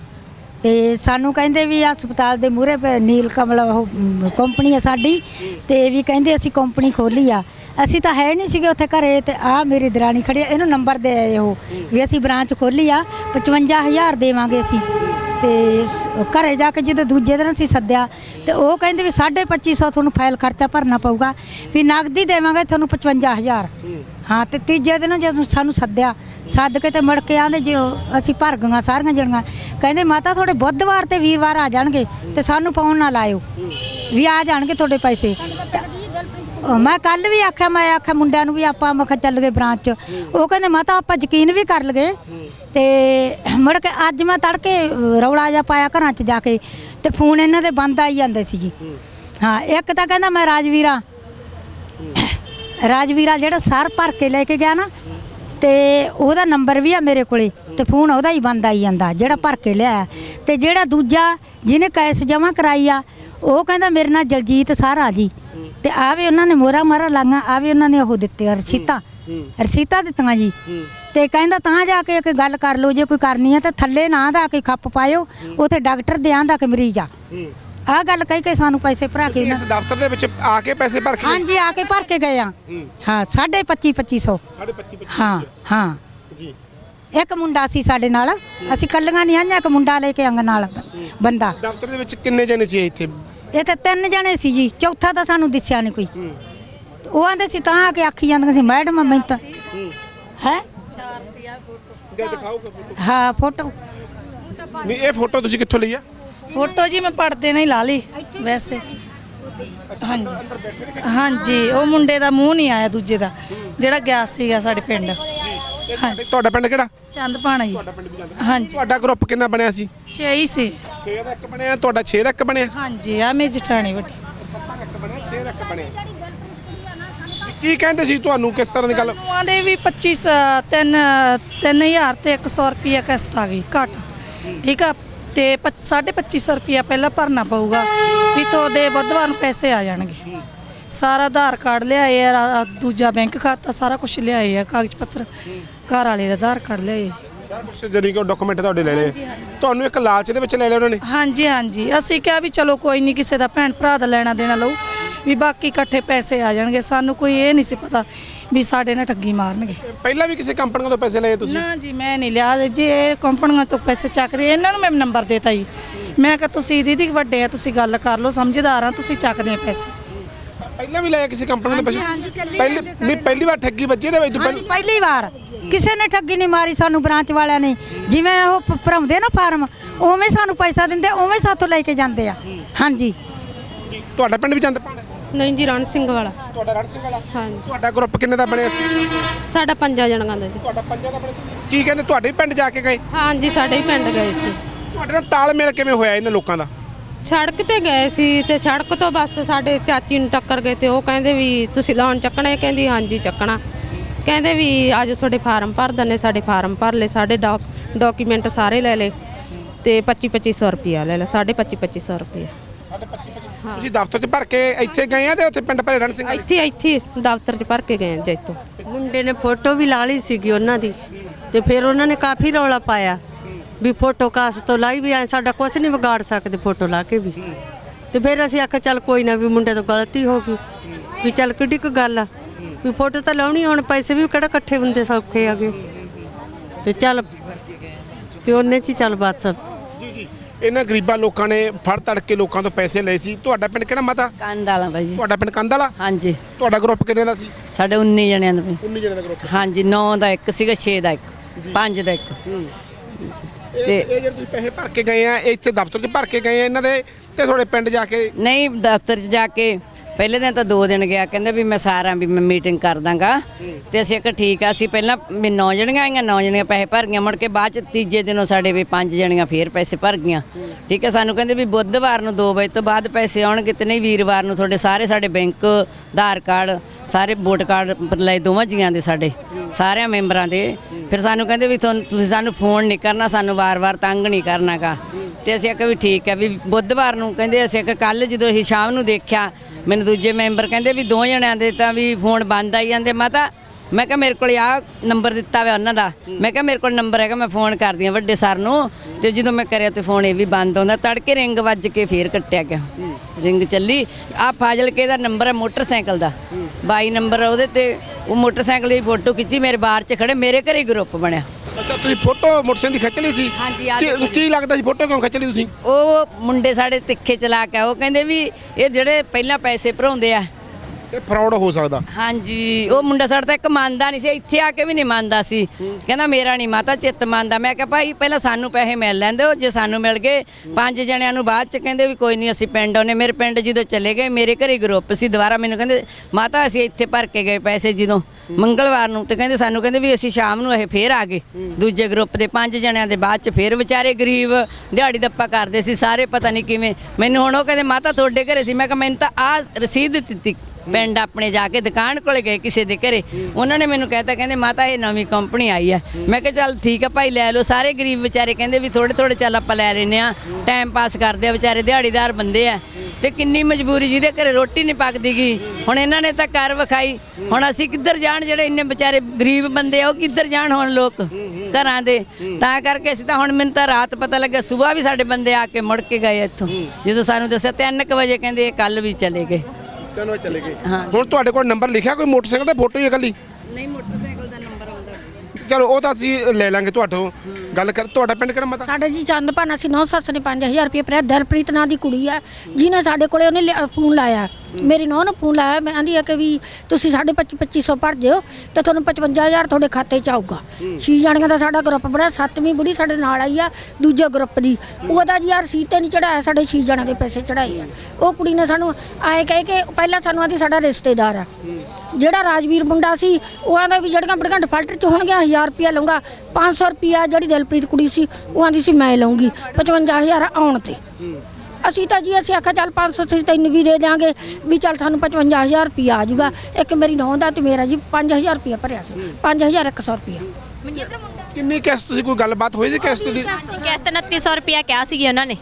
ਤੇ ਸਾਨੂੰ ਕਹਿੰਦੇ ਵੀ ਹਸਪਤਾਲ ਦੇ ਮੂਹਰੇ ਪੇ ਨੀਲ ਕਮਲ ਉਹ ਕੰਪਨੀ ਆ ਸਾਡੀ ਤੇ ਵੀ ਕਹਿੰਦੇ ਅਸੀਂ ਕੰਪਨੀ ਖੋਲੀ ਆ। ਅਸੀਂ ਤਾਂ ਹੈ ਨਹੀਂ ਸੀਗੇ ਉੱਥੇ ਘਰੇ ਤੇ ਆ ਮੇਰੀ ਦਰਾਣੀ ਖੜੀ ਆ, ਇਹਨੂੰ ਨੰਬਰ ਦੇ ਆਏ ਉਹ ਵੀ ਅਸੀਂ ਬ੍ਰਾਂਚ ਖੋਲੀ ਆ 55000 ਦੇਵਾਂਗੇ ਅਸੀਂ। ਤੇ ਸ- ਘਰੇ ਜਾ ਕੇ ਜਦੋਂ ਦੂਜੇ ਦਿਨ ਅਸੀਂ ਸੱਦਿਆ ਤੇ ਉਹ ਕਹਿੰਦੇ ਵੀ 2550 ਤੁਹਾਨੂੰ ਫਾਈਲ ਖਰਚਾ ਭਰਨਾ ਪਊਗਾ ਵੀ ਨਗਦੀ ਦੇਵਾਂਗੇ ਤੁਹਾਨੂੰ 55000 ਹਾਂ ਤੇ ਤੀਜੇ ਦਿਨ ਜਦੋਂ ਸਾਨੂੰ ਸੱਦਿਆ ਸੱਦ ਕੇ ਤੇ ਮੁੜ ਕੇ ਆਂਦੇ ਜੀ ਉਹ ਅਸੀਂ ਭਰ ਗਈਆਂ ਸਾਰੀਆਂ ਜਣੀਆਂ ਕਹਿੰਦੇ ਮਾਤਾ ਤੁਹਾਡੇ ਬੁੱਧਵਾਰ ਤੇ ਵੀਰਵਾਰ ਆ ਜਾਣਗੇ ਤੇ ਸਾਨੂੰ ਫੋਨ ਨਾ ਲਾਇਓ ਵੀ ਆ ਜਾਣਗੇ ਤੁਹਾਡੇ ਪੈਸੇ। ਤਾਂ- ਉਹ ਮੈਂ ਕੱਲ ਵੀ ਆਖਿਆ, ਮੈਂ ਆਖਿਆ ਮੁੰਡਿਆਂ ਨੂੰ ਵੀ ਆਪਾਂ ਮੈਂ ਚੱਲ ਗਏ ਬ੍ਰਾਂਚ ਚ। ਉਹ ਕਹਿੰਦੇ ਮੈਂ ਤਾਂ ਆਪਾਂ ਯਕੀਨ ਵੀ ਕਰ ਲਗੇ। ਤੇ ਮੁੜ ਕੇ ਅੱਜ ਮੈਂ ਤੜਕੇ ਰੌਲਾ ਜਿਹਾ ਪਾਇਆ ਘਰਾਂ ਚ ਜਾ ਕੇ ਤੇ ਫੋਨ ਇਹਨਾਂ ਦੇ ਬੰਦ ਆਈ ਜਾਂਦੇ ਸੀ ਜੀ। ਹਾਂ, ਇੱਕ ਤਾਂ ਕਹਿੰਦਾ ਮੈਂ ਰਾਜਵੀਰਾ ਰਾਜਵੀਰਾ ਜਿਹੜਾ ਸਰ ਭਰ ਕੇ ਲੈ ਕੇ ਗਿਆ ਨਾ, ਤੇ ਉਹਦਾ ਨੰਬਰ ਵੀ ਆ ਮੇਰੇ ਕੋਲੇ ਤੇ ਫੋਨ ਉਹਦਾ ਹੀ ਬੰਦ ਆਈ ਜਾਂਦਾ, ਜਿਹੜਾ ਭਰ ਕੇ ਲਿਆ ਤੇ ਜਿਹੜਾ ਦੂਜਾ ਜਿਹਨੇ ਕੈਸ਼ ਜਮ੍ਹਾਂ ਕਰਾਈ ਆ, ਉਹ ਕਹਿੰਦਾ ਮੇਰੇ ਨਾਲ ਜਲਜੀਤ ਸਾਰਾ ਜੀ। ਤੇ ਆ ਵੀ ਉਹਨਾਂ ਨੇ ਮੋਰਾ ਮਾਰਾ ਲਾਂਗਾ ਆ ਵੀ ਉਹਨਾਂ ਨੇ ਉਹ ਦਿੱਤੇ ਰਸੀਤਾਂ। ਰਸੀਤਾਂ ਦਿੱਤੀਆਂ ਜੀ। ਤੇ ਕਹਿੰਦਾ ਤਾਂ ਜਾ ਕੇ ਇੱਕ ਗੱਲ ਕਰ ਲਓ ਜੇ ਕੋਈ ਕਰਨੀ ਹੈ ਤਾਂ ਥੱਲੇ ਨਾ ਦਾ ਕੇ ਖੱਪ ਪਾਇਓ ਉਥੇ ਡਾਕਟਰ ਦੇ ਆਂਦਾ ਕਿ ਮਰੀਜ਼ ਆ। ਆ ਗੱਲ ਕਹਿ ਕੇ ਸਾਨੂੰ ਪੈਸੇ ਭਰਾ ਕੇ ਇਸ ਦਫ਼ਤਰ ਦੇ ਵਿੱਚ ਆ ਕੇ ਪੈਸੇ ਭਰ ਕੇ ਹਾਂਜੀ ਆ ਕੇ ਭਰ ਕੇ ਗਏ ਆ। ਹਾਂ। 25 2500 ਸਾਢੇ 25 ਹਾਂ ਹਾਂ। ਜੀ। ਇੱਕ ਮੁੰਡਾ ਸੀ ਸਾਡੇ ਨਾਲ। ਅਸੀਂ ਕੱਲੀਆਂ ਨਹੀਂ ਆਈਆਂ ਇੱਕ ਮੁੰਡਾ ਲੈ ਕੇ ਅੰਗ ਨਾਲ ਬੰਦਾ। ਦਫ਼ਤਰ ਦੇ ਵਿੱਚ ਕਿੰਨੇ ਜਣੇ ਸੀ ਇੱਥੇ? ਇਹ ਤੇ ਤਿੰਨ ਜਣੇ ਸੀ ਜੀ ਚੌਥਾ ਤਾਂ ਸਾਨੂੰ ਦਿਸਿਆ ਨਹੀਂ ਕੋਈ। ਉਹ ਆਂਦੇ ਸੀ ਤਾਂ ਆ ਕੇ ਆਖੀ ਜਾਂਦੀਆਂ ਸੀ ਮੈਡਮ ਮੈਂ ਤਾਂ ਹੈ। ਜੇ ਦਿਖਾਓਗੇ ਹਾਂ ਫੋਟੋ। ਨਹੀਂ ਇਹ ਫੋਟੋ ਤੁਸੀਂ ਕਿੱਥੋਂ ਲਈ ਆ? ਫੋਟੋ ਜੀ ਮੈਂ ਪੜਦੇ ਨਹੀਂ ਲਾ ਲਈ ਵੈਸੇ। ਹਾਂਜੀ। ਹਾਂਜੀ ਉਹ ਮੁੰਡੇ ਦਾ ਮੂੰਹ ਨਹੀਂ ਆਇਆ ਦੂਜੇ ਦਾ ਜਿਹੜਾ ਗਿਆ ਸੀਗਾ ਸਾਡੇ ਪਿੰਡ। ਤੁਹਾਡਾ ਪਿੰਡ ਕਿਹੜਾ? ਚੰਦ ਪਾਣਾ ਜੀ। ਹਾਂਜੀ। ਤੁਹਾਡਾ ਗਰੁੱਪ ਕਿੰਨਾ ਬਣਿਆ ਸੀ? ਛੇ ਹੀ ਸੀ। 6 ਦਾ ਇੱਕ ਬਣਿਆ ਤੁਹਾਡਾ 6 ਦਾ ਬਣਿਆ? ਹਾਂਜੀ ਆ ਮੇਰੀ ਜਠਾਣੀ ਵੱਡੀ। ਸੱਤਾਂ ਦਾ ਇੱਕ ਬਣਿਆ 6 ਦਾ ਇੱਕ ਬਣਿਆ। ਕੀ ਕਹਿੰਦੇ ਸੀ ਤੁਹਾਨੂੰ ਕਿਸ ਤਰ੍ਹਾਂ ਦੀ ਗੱਲ? ਆਂਦੇ ਵੀ 25 ਤਿੰਨ 3000 ਤੇ 100 ਰੁਪਿਆ ਕਿਸ਼ਤ ਆ ਗਈ ਘੱਟ। ਠੀਕ ਆ? ਤੇ 2500 ਰੁਪਿਆ ਪਹਿਲਾਂ ਭਰਨਾ ਪਊਗਾ ਵੀ ਤੁਹਾਡੇ ਬੁੱਧਵਾਰ ਨੂੰ ਪੈਸੇ ਆ ਜਾਣਗੇ। ਸਾਰਾ ਆਧਾਰ ਕਾਰਡ ਲਿਆਏ ਆ ਦੂਜਾ ਬੈਂਕ ਖਾਤਾ ਸਾਰਾ ਕੁਝ ਲਿਆਏ ਆ ਕਾਗਜ਼ ਪੱਤਰ। ਘਰ ਵਾਲੇ ਦਾ ਆਧਾਰ ਕਾਰਡ ਲਿਆਏ ਸਾਰਾ ਕੁਝ ਜਾਨੀ ਕਿ ਡਾਕੂਮੈਂਟ ਤੁਹਾਡੇ ਲੈ ਲਏ ਤੁਹਾਨੂੰ ਇੱਕ ਲਾਲਚ ਦੇ ਵਿੱਚ ਲੈ ਲਿਆ ਉਹਨਾਂ ਨੇ? ਹਾਂਜੀ ਹਾਂਜੀ। ਅਸੀਂ ਕਿਹਾ ਵੀ ਚਲੋ ਕੋਈ ਨਹੀਂ ਕਿਸੇ ਦਾ ਭੈਣ ਭਰਾ ਦਾ ਲੈਣਾ ਦੇਣਾ ਲਊ ਵੀ ਬਾਕੀ ਇਕੱਠੇ ਪੈਸੇ ਆ ਜਾਣਗੇ। ਸਾਨੂੰ ਕੋਈ ਇਹ ਨਹੀਂ ਸੀ ਪਤਾ ਵੀ ਸਾਡੇ ਨਾਲ ਠੱਗੀ ਮਾਰਨਗੇ। ਪਹਿਲਾਂ ਵੀ ਕਿਸੇ ਕੰਪਨੀ ਤੋਂ ਪੈਸੇ ਲਏ ਤੁਸੀਂ? ਨਾ ਜੀ ਮੈਂ ਨਹੀਂ ਲਿਆ। ਜੇ ਇਹ ਕੰਪਨੀਆਂ ਤੋਂ ਪੈਸੇ ਚੱਕਦੇ ਇਹਨਾਂ ਨੂੰ ਮੈਂ ਨੰਬਰ ਦੇਤਾ ਜੀ। ਮੈਂ ਕਿਹਾ ਤੁਸੀਂ ਦੀਦੀ ਵੱਡੇ ਆ ਤੁਸੀਂ ਗੱਲ ਕਰ ਲਓ ਸਮਝਦਾਰ ਆ ਤੁਸੀਂ ਚੱਕਦੇ ਆ ਪੈਸੇ। ਪਹਿਲਾਂ ਵੀ ਲਏ ਕਿਸੇ ਕੰਪਨੀ ਤੋਂ ਪੈਸੇ? ਹਾਂਜੀ, ਚੱਲੀ ਪਹਿਲੀ ਜਾਂਦੇ ਨਹੀਂ ਪਹਿਲੀ ਵਾਰ ਠੱਗੀ ਵੱਜੀ ਦੇ ਵਿੱਚ? ਪਹਿਲੀ ਵਾਰ। ਕਿਸੇ ਨੇ ਠੱਗੀ ਨਹੀਂ ਮਾਰੀ ਸਾਨੂੰ ਬ੍ਰਾਂਚ ਵਾਲਿਆਂ ਨੇ। ਜਿਵੇਂ ਉਹ ਭ- ਭਰਾਉਂਦੇ ਨਾ ਫਾਰਮ ਉਵੇਂ ਸਾਨੂੰ ਪੈਸਾ ਦਿੰਦੇ ਉਵੇਂ ਸਾਥੋਂ ਲੈ ਕੇ ਜਾਂਦੇ ਆ। ਹਾਂਜੀ। ਤੁਹਾਡਾ ਪਿੰਡ ਵੀ ਚੰਦ ਪਾਣ ਨਹੀਂ ਜੀ ਰਣ ਸਿੰਘ ਵਾਲਾ। ਤੁਹਾਡਾ ਰਣ ਸਿੰਘ ਵਾਲਾ? ਹਾਂਜੀ। ਤੁਹਾਡਾ ਗਰੁੱਪ ਕਿੰਨੇ ਦਾ ਬਣਿਆ ਸੀ? ਸਾਡਾ ਪੰਜਾ ਜਣਾਂ ਦਾ ਜੀ। ਤੁਹਾਡਾ ਪੰਜਾਂ ਦਾ ਬਣਿਆ ਸੀ? ਕੀ ਕਹਿੰਦੇ ਤੁਹਾਡੇ ਵੀ ਪਿੰਡ ਜਾ ਕੇ ਗਏ? ਹਾਂਜੀ ਸਾਡੇ ਹੀ ਪਿੰਡ ਗਏ ਸੀ। ਤੁਹਾਡੇ ਨਾਲ ਤਾਲਮੇਲ ਕਿਵੇਂ ਹੋਇਆ ਇਹਨਾਂ ਲੋਕਾਂ ਦਾ? ਸੜਕ ਤੇ ਗਏ ਸੀ ਤੇ ਸੜਕ ਤੋਂ ਬਸ ਸਾਡੇ ਚਾਚੀ ਨੂੰ ਟੱਕਰ ਗਏ ਤੇ ਉਹ ਕਹਿੰਦੇ ਵੀ ਤੁਸੀਂ ਲੋਨ ਚੱਕਣਾ ਕਹਿੰਦੀ ਹਾਂਜੀ ਚੱਕਣਾ। ਕਹਿੰਦੇ ਵੀ ਅੱਜ ਤੁਹਾਡੇ ਫਾਰਮ ਭਰ ਦਨੇ ਸਾਡੇ ਫਾਰਮ ਭਰ ਲਏ ਸਾਡੇ ਡਾਕ ਡਾਕੂਮੈਂਟ ਸਾਰੇ ਲੈ ਲਏ ਤੇ 25 2500 ਰੁਪਿਆ ਲੈ ਲਿਆ ਸਾਡੇ 25 2500 ਰੁਪਿਆ ਤੁਸੀਂ ਦਫ਼ਤਰ 'ਚ ਭਰ ਕੇ ਇੱਥੇ ਗਏ ਆ ਤੇ ਉੱਥੇ ਪਿੰਡ ਭਰੇ ਰਣ ਸਿੰਘ? ਇੱਥੇ ਇੱਥੇ ਦਫ਼ਤਰ 'ਚ ਭਰ ਕੇ ਗਏ ਆ ਜੈਤੋਂ ਮੁੰਡੇ ਨੇ ਫੋਟੋ ਵੀ ਲਾ ਲਈ ਸੀਗੀ ਉਹਨਾਂ ਦੀ ਤੇ ਫਿਰ ਉਹਨਾਂ ਨੇ ਕਾਫੀ ਰੌਲਾ ਪਾਇਆ ਵੀ ਫੋਟੋ ਕਾਸ ਤੋਂ ਲਾਈ ਵੀ ਐ ਸਾਡਾ ਕੁਝ ਨਹੀਂ ਵਿਗਾੜ ਸਕਦੇ ਫੋਟੋ ਲਾ ਕੇ ਵੀ। ਤੇ ਫਿਰ ਅਸੀਂ ਆਖਿਆ ਚੱਲ ਕੋਈ ਨਾ ਵੀ ਮੁੰਡੇ ਤੋਂ ਗਲਤੀ ਹੋ ਗਈ। ਵੀ ਚੱਲ ਕਿੱਡੀ ਕੁ ਗੱਲ ਆ। ਵੀ ਫੋਟੋ ਤਾਂ ਲਾਉਣੀ ਹੁਣ ਪੈਸੇ ਵੀ ਕਿਹੜਾ ਇਕੱਠੇ ਹੁੰਦੇ ਸੌਖੇ ਆਗੇ ਤੇ ਚੱਲ ਤੇ ਉਹਨੇ ਚ ਹੀ ਚੱਲ ਬਸ। ਜੀ ਜੀ। ਇਹਨਾਂ ਗਰੀਬਾਂ ਲੋਕਾਂ ਨੇ ਫੜ ਤੜ ਕੇ ਲੋਕਾਂ ਤੋਂ ਪੈਸੇ ਲਏ ਸੀ। ਤੁਹਾਡਾ ਪਿੰਡ ਕਿਹੜਾ ਮਾਤਾ? ਵਾਲਾ ਬਾਈ ਜੀ। ਤੁਹਾਡਾ ਪਿੰਡ ਕੰਧ ਵਾਲਾ? ਹਾਂਜੀ। ਤੁਹਾਡਾ ਗਰੁੱਪ ਕਿੰਨੇ ਦਾ ਸੀ? ਸਾਡੇ 19 ਜਣਿਆਂ ਦਾ ਵੀ। 19 ਜਣੇ ਦਾ ਗਰੁੱਪ ਹਾਂਜੀ 9 ਦਾ ਇੱਕ ਸੀਗਾ 6 ਦਾ ਇੱਕ 5 ਦਾ ਇੱਕ। ਤੇ ਇਹ ਜਿਹੜੇ ਤੁਸੀਂ ਪੈਸੇ ਭਰ ਕੇ ਗਏ ਆ ਇੱਥੇ ਦਫ਼ਤਰ 'ਚ ਭਰ ਕੇ ਗਏ ਆ ਇਹਨਾਂ ਦੇ ਤੇ ਤੁਹਾਡੇ ਪਿੰਡ ਜਾ ਕੇ ਨਹੀਂ ਦਫ਼ਤਰ 'ਚ ਜਾ ਕੇ ਪਹਿਲੇ ਦਿਨ ਤਾਂ ਦੋ ਦਿਨ ਗਿਆ, ਕਹਿੰਦੇ ਵੀ ਮੈਂ ਸਾਰਾ ਵੀ ਮੈਂ ਮੀਟਿੰਗ ਕਰ ਦਾਂਗਾ। ਤੇ ਅਸੀਂ ਇੱਕ ਠੀਕ ਆ, ਅਸੀਂ ਪਹਿਲਾਂ ਵੀ ਨੌ ਜਣੀਆਂ ਆਈਆਂ, ਨੌ ਜਣੀਆਂ ਪੈਸੇ ਭਰ ਗਈਆਂ, ਮੁੜ ਕੇ ਬਾਅਦ ਚ ਤੀਜੇ ਦਿਨੋਂ ਸਾਡੇ ਵੀ ਪੰਜ ਜਣੀਆਂ ਫੇਰ ਪੈਸੇ ਭਰ ਗਈਆਂ। ਠੀਕ ਹੈ ਸਾਨੂੰ ਕਹਿੰਦੇ ਵੀ ਬੁੱਧਵਾਰ ਨੂੰ 2 ਵਜੇ ਤੋਂ ਬਾਅਦ ਪੈਸੇ ਆਉਣਗੇ ਤੇ ਨਹੀਂ, ਵੀਰਵਾਰ ਨੂੰ ਤੁਹਾਡੇ ਸਾਰੇ ਸਾਡੇ ਬੈਂਕ, ਆਧਾਰ ਕਾਰਡ, ਸਾਰੇ ਵੋਟ ਕਾਰਡ ਲੈ ਦੋਵਾਂ ਜੀਆਂ ਦੇ ਸਾਡੇ, ਸਾਰਿਆਂ ਮੈਂਬਰਾਂ ਦੇ। ਫਿਰ ਸਾਨੂੰ ਕਹਿੰਦੇ ਵੀ ਤੁਹਾਨੂੰ, ਤੁਸੀਂ ਸਾਨੂੰ ਫੋਨ ਨਹੀਂ ਕਰਨਾ, ਸਾਨੂੰ ਵਾਰ-ਵਾਰ ਤੰਗ ਨਹੀਂ ਕਰਨਾਗਾ। ਤੇ ਅਸੀਂ ਆਖਿਆ ਵੀ ਠੀਕ ਹੈ ਵੀ ਬੁੱਧਵਾਰ ਨੂੰ ਕਹਿੰਦੇ ਅਸੀਂ ਕਿ ਕੱਲ ਜਦੋਂ ਅਸੀਂ ਸ਼ਾਮ ਨੂੰ ਦੇਖਿਆ ਮੈਨੂੰ ਦੂਜੇ ਮੈਂਬਰ ਕਹਿੰਦੇ ਵੀ ਦੋ ਜਣਿਆਂ ਦੇ ਤਾਂ ਵੀ ਫੋਨ ਬੰਦ ਆਈ ਜਾਂਦੇ। ਮਾਤਾ ਮੈਂ ਕਿਹਾ ਮੇਰੇ ਕੋਲ ਆ ਨੰਬਰ ਦਿੱਤਾ ਹੋਇਆ ਉਹਨਾਂ ਦਾ। ਮੈਂ ਕਿਹਾ ਮੇਰੇ ਕੋਲ ਨੰਬਰ ਹੈਗਾ ਮੈਂ ਫੋਨ ਕਰਦੀ ਆ ਵੱਡੇ ਸਰ ਨੂੰ। ਤੇ ਜਦੋਂ ਮੈਂ ਕਰਿਆ ਤੇ ਫੋਨ ਇਹ ਵੀ ਬੰਦ ਆਉਂਦਾ ਤੜਕੇ ਰਿੰਗ ਵੱਜ ਕੇ ਫੇਰ ਕੱਟਿਆ ਗਿਆ। ਰਿੰਗ ਚੱਲੀ। ਆ ਫਾਜ਼ਿਲਕੇ ਦਾ ਨੰਬਰ ਹੈ ਮੋਟਰਸਾਈਕਲ ਦਾ। 22 ਨੰਬਰ ਉਹਦੇ ਤੇ। ਉਹ ਮੋਟਰਸਾਈਕਲ ਦੀ ਫੋਟੋ ਖਿੱਚੀ ਮੇਰੇ ਬਾਹਰ 'ਚ ਖੜੇ। ਮੇਰੇ ਘਰੇ ਗਰੁੱਪ ਬਣਿਆ। ਅੱਛਾ ਤੁਸੀਂ ਫੋਟੋ ਮੋਟਰਸਾਈਕਲ ਦੀ ਖਿੱਚ ਲਈ ਸੀ? ਹਾਂਜੀ, ਦੇਖੋ। ਕੀ ਲੱਗਦਾ ਸੀ ਫੋਟੋ ਕਿਉਂ ਖਿੱਚ ਲਈ ਤੁਸੀਂ? ਉਹ ਮੁੰਡੇ ਸਾਡੇ ਤਿੱਖੇ ਚਲਾ ਕੇ ਉਹ ਕਹਿੰਦੇ ਵੀ ਇਹ ਜਿਹੜੇ ਪਹਿਲਾਂ ਪੈਸੇ ਭਰਾਉਂਦੇ ਆ ਇਹ ਫਰਾਡ ਹੋ ਸਕਦਾ। ਹਾਂਜੀ, ਉਹ ਮੁੰਡਾ ਸਾਡਾ ਤਾਂ ਇੱਕ ਮੰਨਦਾ ਨਹੀਂ ਸੀ, ਇੱਥੇ ਆ ਕੇ ਵੀ ਨਹੀਂ ਮੰਨਦਾ ਸੀ। ਕਹਿੰਦਾ, ਮੇਰਾ ਨਹੀਂ ਮਾਤਾ, ਚਿੱਤ ਮੰਨਦਾ। ਮੈਂ ਕਿਹਾ, ਭਾਈ, ਪਹਿਲਾਂ ਸਾਨੂੰ ਪੈਸੇ ਮਿਲ ਲੈਂਦੇ ਹੋ, ਜੇ ਸਾਨੂੰ ਮਿਲ ਗਏ, ਪੰਜ ਜਣਿਆਂ ਨੂੰ ਬਾਅਦ ਚ ਕਹਿੰਦੇ ਵੀ ਕੋਈ ਨਹੀਂ, ਅਸੀਂ ਪਿੰਡ ਆਉਨੇ ਮੇਰੇ ਪਿੰਡ ਜਦੋਂ ਚਲੇ ਗਏ, ਮੇਰੇ ਘਰੇ ਗਰੁੱਪ ਸੀ, ਦੁਬਾਰਾ ਮੈਨੂੰ ਕਹਿੰਦੇ, ਮਾਤਾ, ਅਸੀਂ ਇੱਥੇ ਭਰ ਕੇ ਗਏ ਪੈਸੇ ਜਦੋਂ, ਮੰਗਲਵਾਰ ਨੂੰ। ਤੇ ਕਹਿੰਦੇ, ਸਾਨੂੰ ਕਹਿੰਦੇ ਵੀ ਅਸੀਂ ਸ਼ਾਮ ਨੂੰ ਇਹ ਫੇਰ ਆ ਗਏ। ਦੂਜੇ ਗਰੁੱਪ ਦੇ ਪੰਜ ਜਣਿਆਂ ਦੇ ਬਾਅਦ ਚ ਫੇਰ ਵਿਚਾਰੇ ਗਰੀਬ ਦਿਹਾੜੀ ਦੱਪਾ ਕਰਦੇ ਸੀ, ਸਾਰੇ ਪਤਾ ਨਹੀਂ ਕਿਵੇਂ। ਮੈਨੂੰ ਹੁਣ ਉਹ ਕਹਿੰਦੇ, ਮਾਤਾ, ਤੁਹਾਡੇ ਘਰੇ ਸੀ। ਮੈਂ ਕਿਹਾ, ਮੈਨੂੰ ਤਾਂ ਆ ਰਸੀਦ ਦਿੱਤੀ ਪਿੰਡ ਆਪਣੇ ਜਾ ਕੇ ਦੁਕਾਨ ਕੋਲੇ ਗਏ ਕਿਸੇ ਦੇ ਘਰੇ। ਉਹਨਾਂ ਨੇ ਮੈਨੂੰ ਕਹਿਤਾ, ਕਹਿੰਦੇ, ਮਾਤਾ, ਇਹ ਨਵੀਂ ਕੰਪਨੀ ਆਈ ਆ ਮੈਂ ਕਿਹਾ, ਚੱਲ ਠੀਕ ਆ ਭਾਈ, ਲੈ ਲਓ। ਸਾਰੇ ਗਰੀਬ ਵਿਚਾਰੇ ਕਹਿੰਦੇ ਵੀ ਥੋੜੇ ਥੋੜੇ ਚੱਲ ਆਪਾਂ ਲੈ ਲੈਨੇ ਆ ਟਾਈਮ ਪਾਸ ਕਰਦੇ ਆ, ਵਿਚਾਰੇ ਦਿਹਾੜੀਦਾਰ ਬੰਦੇ ਆ। ਤੇ ਕਿੰਨੀ ਮਜਬੂਰੀ ਜਿਹਦੇ ਘਰੇ ਰੋਟੀ ਨਹੀਂ ਪੱਕਦੀਗੀ ਹੁਣ ਇਹਨਾਂ ਨੇ ਤਾਂ ਕਰ ਵਿਖਾਈ। ਹੁਣ ਅਸੀਂ ਕਿੱਧਰ ਜਾਣ ਜਿਹੜੇ ਇੰਨੇ ਵਿਚਾਰੇ ਗਰੀਬ ਬੰਦੇ ਆ, ਉਹ ਕਿੱਧਰ ਜਾਣ ਹੁਣ ਲੋਕ ਘਰਾਂ ਦੇ? ਤਾਂ ਕਰਕੇ ਅਸੀਂ ਤਾਂ ਹੁਣ ਮੈਨੂੰ ਤਾਂ ਰਾਤ ਪਤਾ ਲੱਗਿਆ, ਸਵੇਰ ਵੀ ਸਾਡੇ ਬੰਦੇ ਆ ਕੇ ਮੁੜ ਕੇ ਗਏ ਇੱਥੋਂ। ਜਦੋਂ ਸਾਨੂੰ ਦੱਸਿਆ 3:00 ਵਜੇ ਕਹਿੰਦੇ ਇਹ ਕੱਲ ਵੀ ਚਲੇ ਗਏ। ਤੈਨੂੰ ਚਲੇ ਗਏ। ਹੁਣ ਤੁਹਾਡੇ ਕੋਲ ਨੰਬਰ ਲਿਖਿਆ ਕੋਈ ਮੋਟਰਸਾਈਕਲ ਤੇ ਫੋਟੋ ਹੀ ਇਕੱਲੀ? ਨਹੀਂ ਮੋਟਰਸਾਈਕਲ ਦਾ ਨੰਬਰ ਆਉਂਦਾ। ਚਲੋ ਉਹ ਤਾਂ ਅਸੀਂ ਲੈ ਲਾਂਗੇ ਤੁਹਾਡੋਂ ਗੱਲ ਕਰ ਤੁਹਾਡਾ ਪਿੰਡ ਕਿਹੜਾ ਮਤਾ? ਸਾਡੇ ਜੀ ਚੰਦ ਭਾਨਾ ਸੀ ਨੌ ਸੱਸ ਨੇ 5000 ਰੁਪਏ ਪ੍ਰਿਆ ਦਲਪ੍ਰੀਤ ਨਾਂ ਦੀ ਕੁੜੀ ਆ ਜਿਹਨੇ ਸਾਡੇ ਕੋਲੇ ਉਹਨੇ ਲਿਆ- ਫੋਨ ਲਾਇਆ। ਮੇਰੀ ਨੌਂ ਨੂੰ ਫੋਨ ਲਾਇਆ ਮੈਂ ਆਂਦੀ ਆ ਕਿ ਵੀ ਤੁਸੀਂ ਸਾਡੇ 25 2500 ਭਰ ਦਿਓ ਤੇ ਤੁਹਾਨੂੰ 55000 ਤੁਹਾਡੇ ਖਾਤੇ 'ਚ ਆਊਗਾ। ਛੇ ਜਾਣੀਆਂ ਦਾ ਸਾਡਾ ਗਰੁੱਪ ਬੜਾ ਸੱਤਵੀਂ ਬੁੜੀ ਸਾਡੇ ਨਾਲ ਆਈ ਆ ਦੂਜੇ ਗਰੁੱਪ ਦੀ। ਉਹਦਾ ਜੀ ਯਾਰ ਸੀਟ ਤੇ ਨਹੀਂ ਚੜਾਇਆ ਸਾਡੇ ਛੇ ਜਣਾਂ ਦੇ ਪੈਸੇ ਚੜਾਏ ਆ। ਉਹ ਕੁੜੀ ਨੇ ਸਾਨੂੰ ਆਏ ਕਹੇ ਕਿ ਪਹਿਲਾਂ ਸਾਨੂੰ ਆਂਦੀ ਸਾਡਾ ਰਿਸ਼ਤੇਦਾਰ ਆ। ਜਿਹੜਾ ਰਾਜਵੀਰ ਮੁੰਡਾ ਸੀ ਉਹਨਾਂ ਦਾ ਵੀ ਜਿਹੜੀਆਂ ਬੜੀਆਂ ਡਿਫਾਲਟਰ ਚ ਹੋਣਗੀਆਂ 1000 ਰੁਪਿਆ ਲਊਗਾ 500 ਰੁਪਿਆ ਜਿਹੜੀ ਦਿਲਪ੍ਰੀਤ ਕੁੜੀ ਸੀ ਉਹਨਾਂ ਦੀ ਸੀ ਮੈਂ ਲਊਂਗੀ 55000 ਆਉਣ ਤੇ। ਅਸੀਂ ਤਾਂ ਜੀ, ਅਸੀਂ ਆਖਿਆ ਚੱਲ 500 ਅਸੀਂ ਤੈਨੂੰ ਵੀ ਦੇ ਦਿਆਂਗੇ, ਵੀ ਚੱਲ ਸਾਨੂੰ 55000 ਰੁਪਿਆ ਆ ਜਾਊਗਾ ਇੱਕ ਮੇਰੀ ਨੌਂ ਦਾ ਤੇ ਮੇਰਾ ਜੀ 5000 ਰੁਪਿਆ ਭਰਿਆ ਸੀ 5100 ਰੁਪਿਆ ਕਿੰਨੀ ਕਿਸ਼ਤ ਤੁਸੀਂ ਕੋਈ ਗੱਲਬਾਤ ਹੋਈ ਸੀ ਕਿਸ਼ਤ ਦੀ? ਕਿਸ਼ਤ 2900 ਰੁਪਿਆ ਕਿਹਾ ਸੀਗੀ ਉਹਨਾਂ ਨੇ।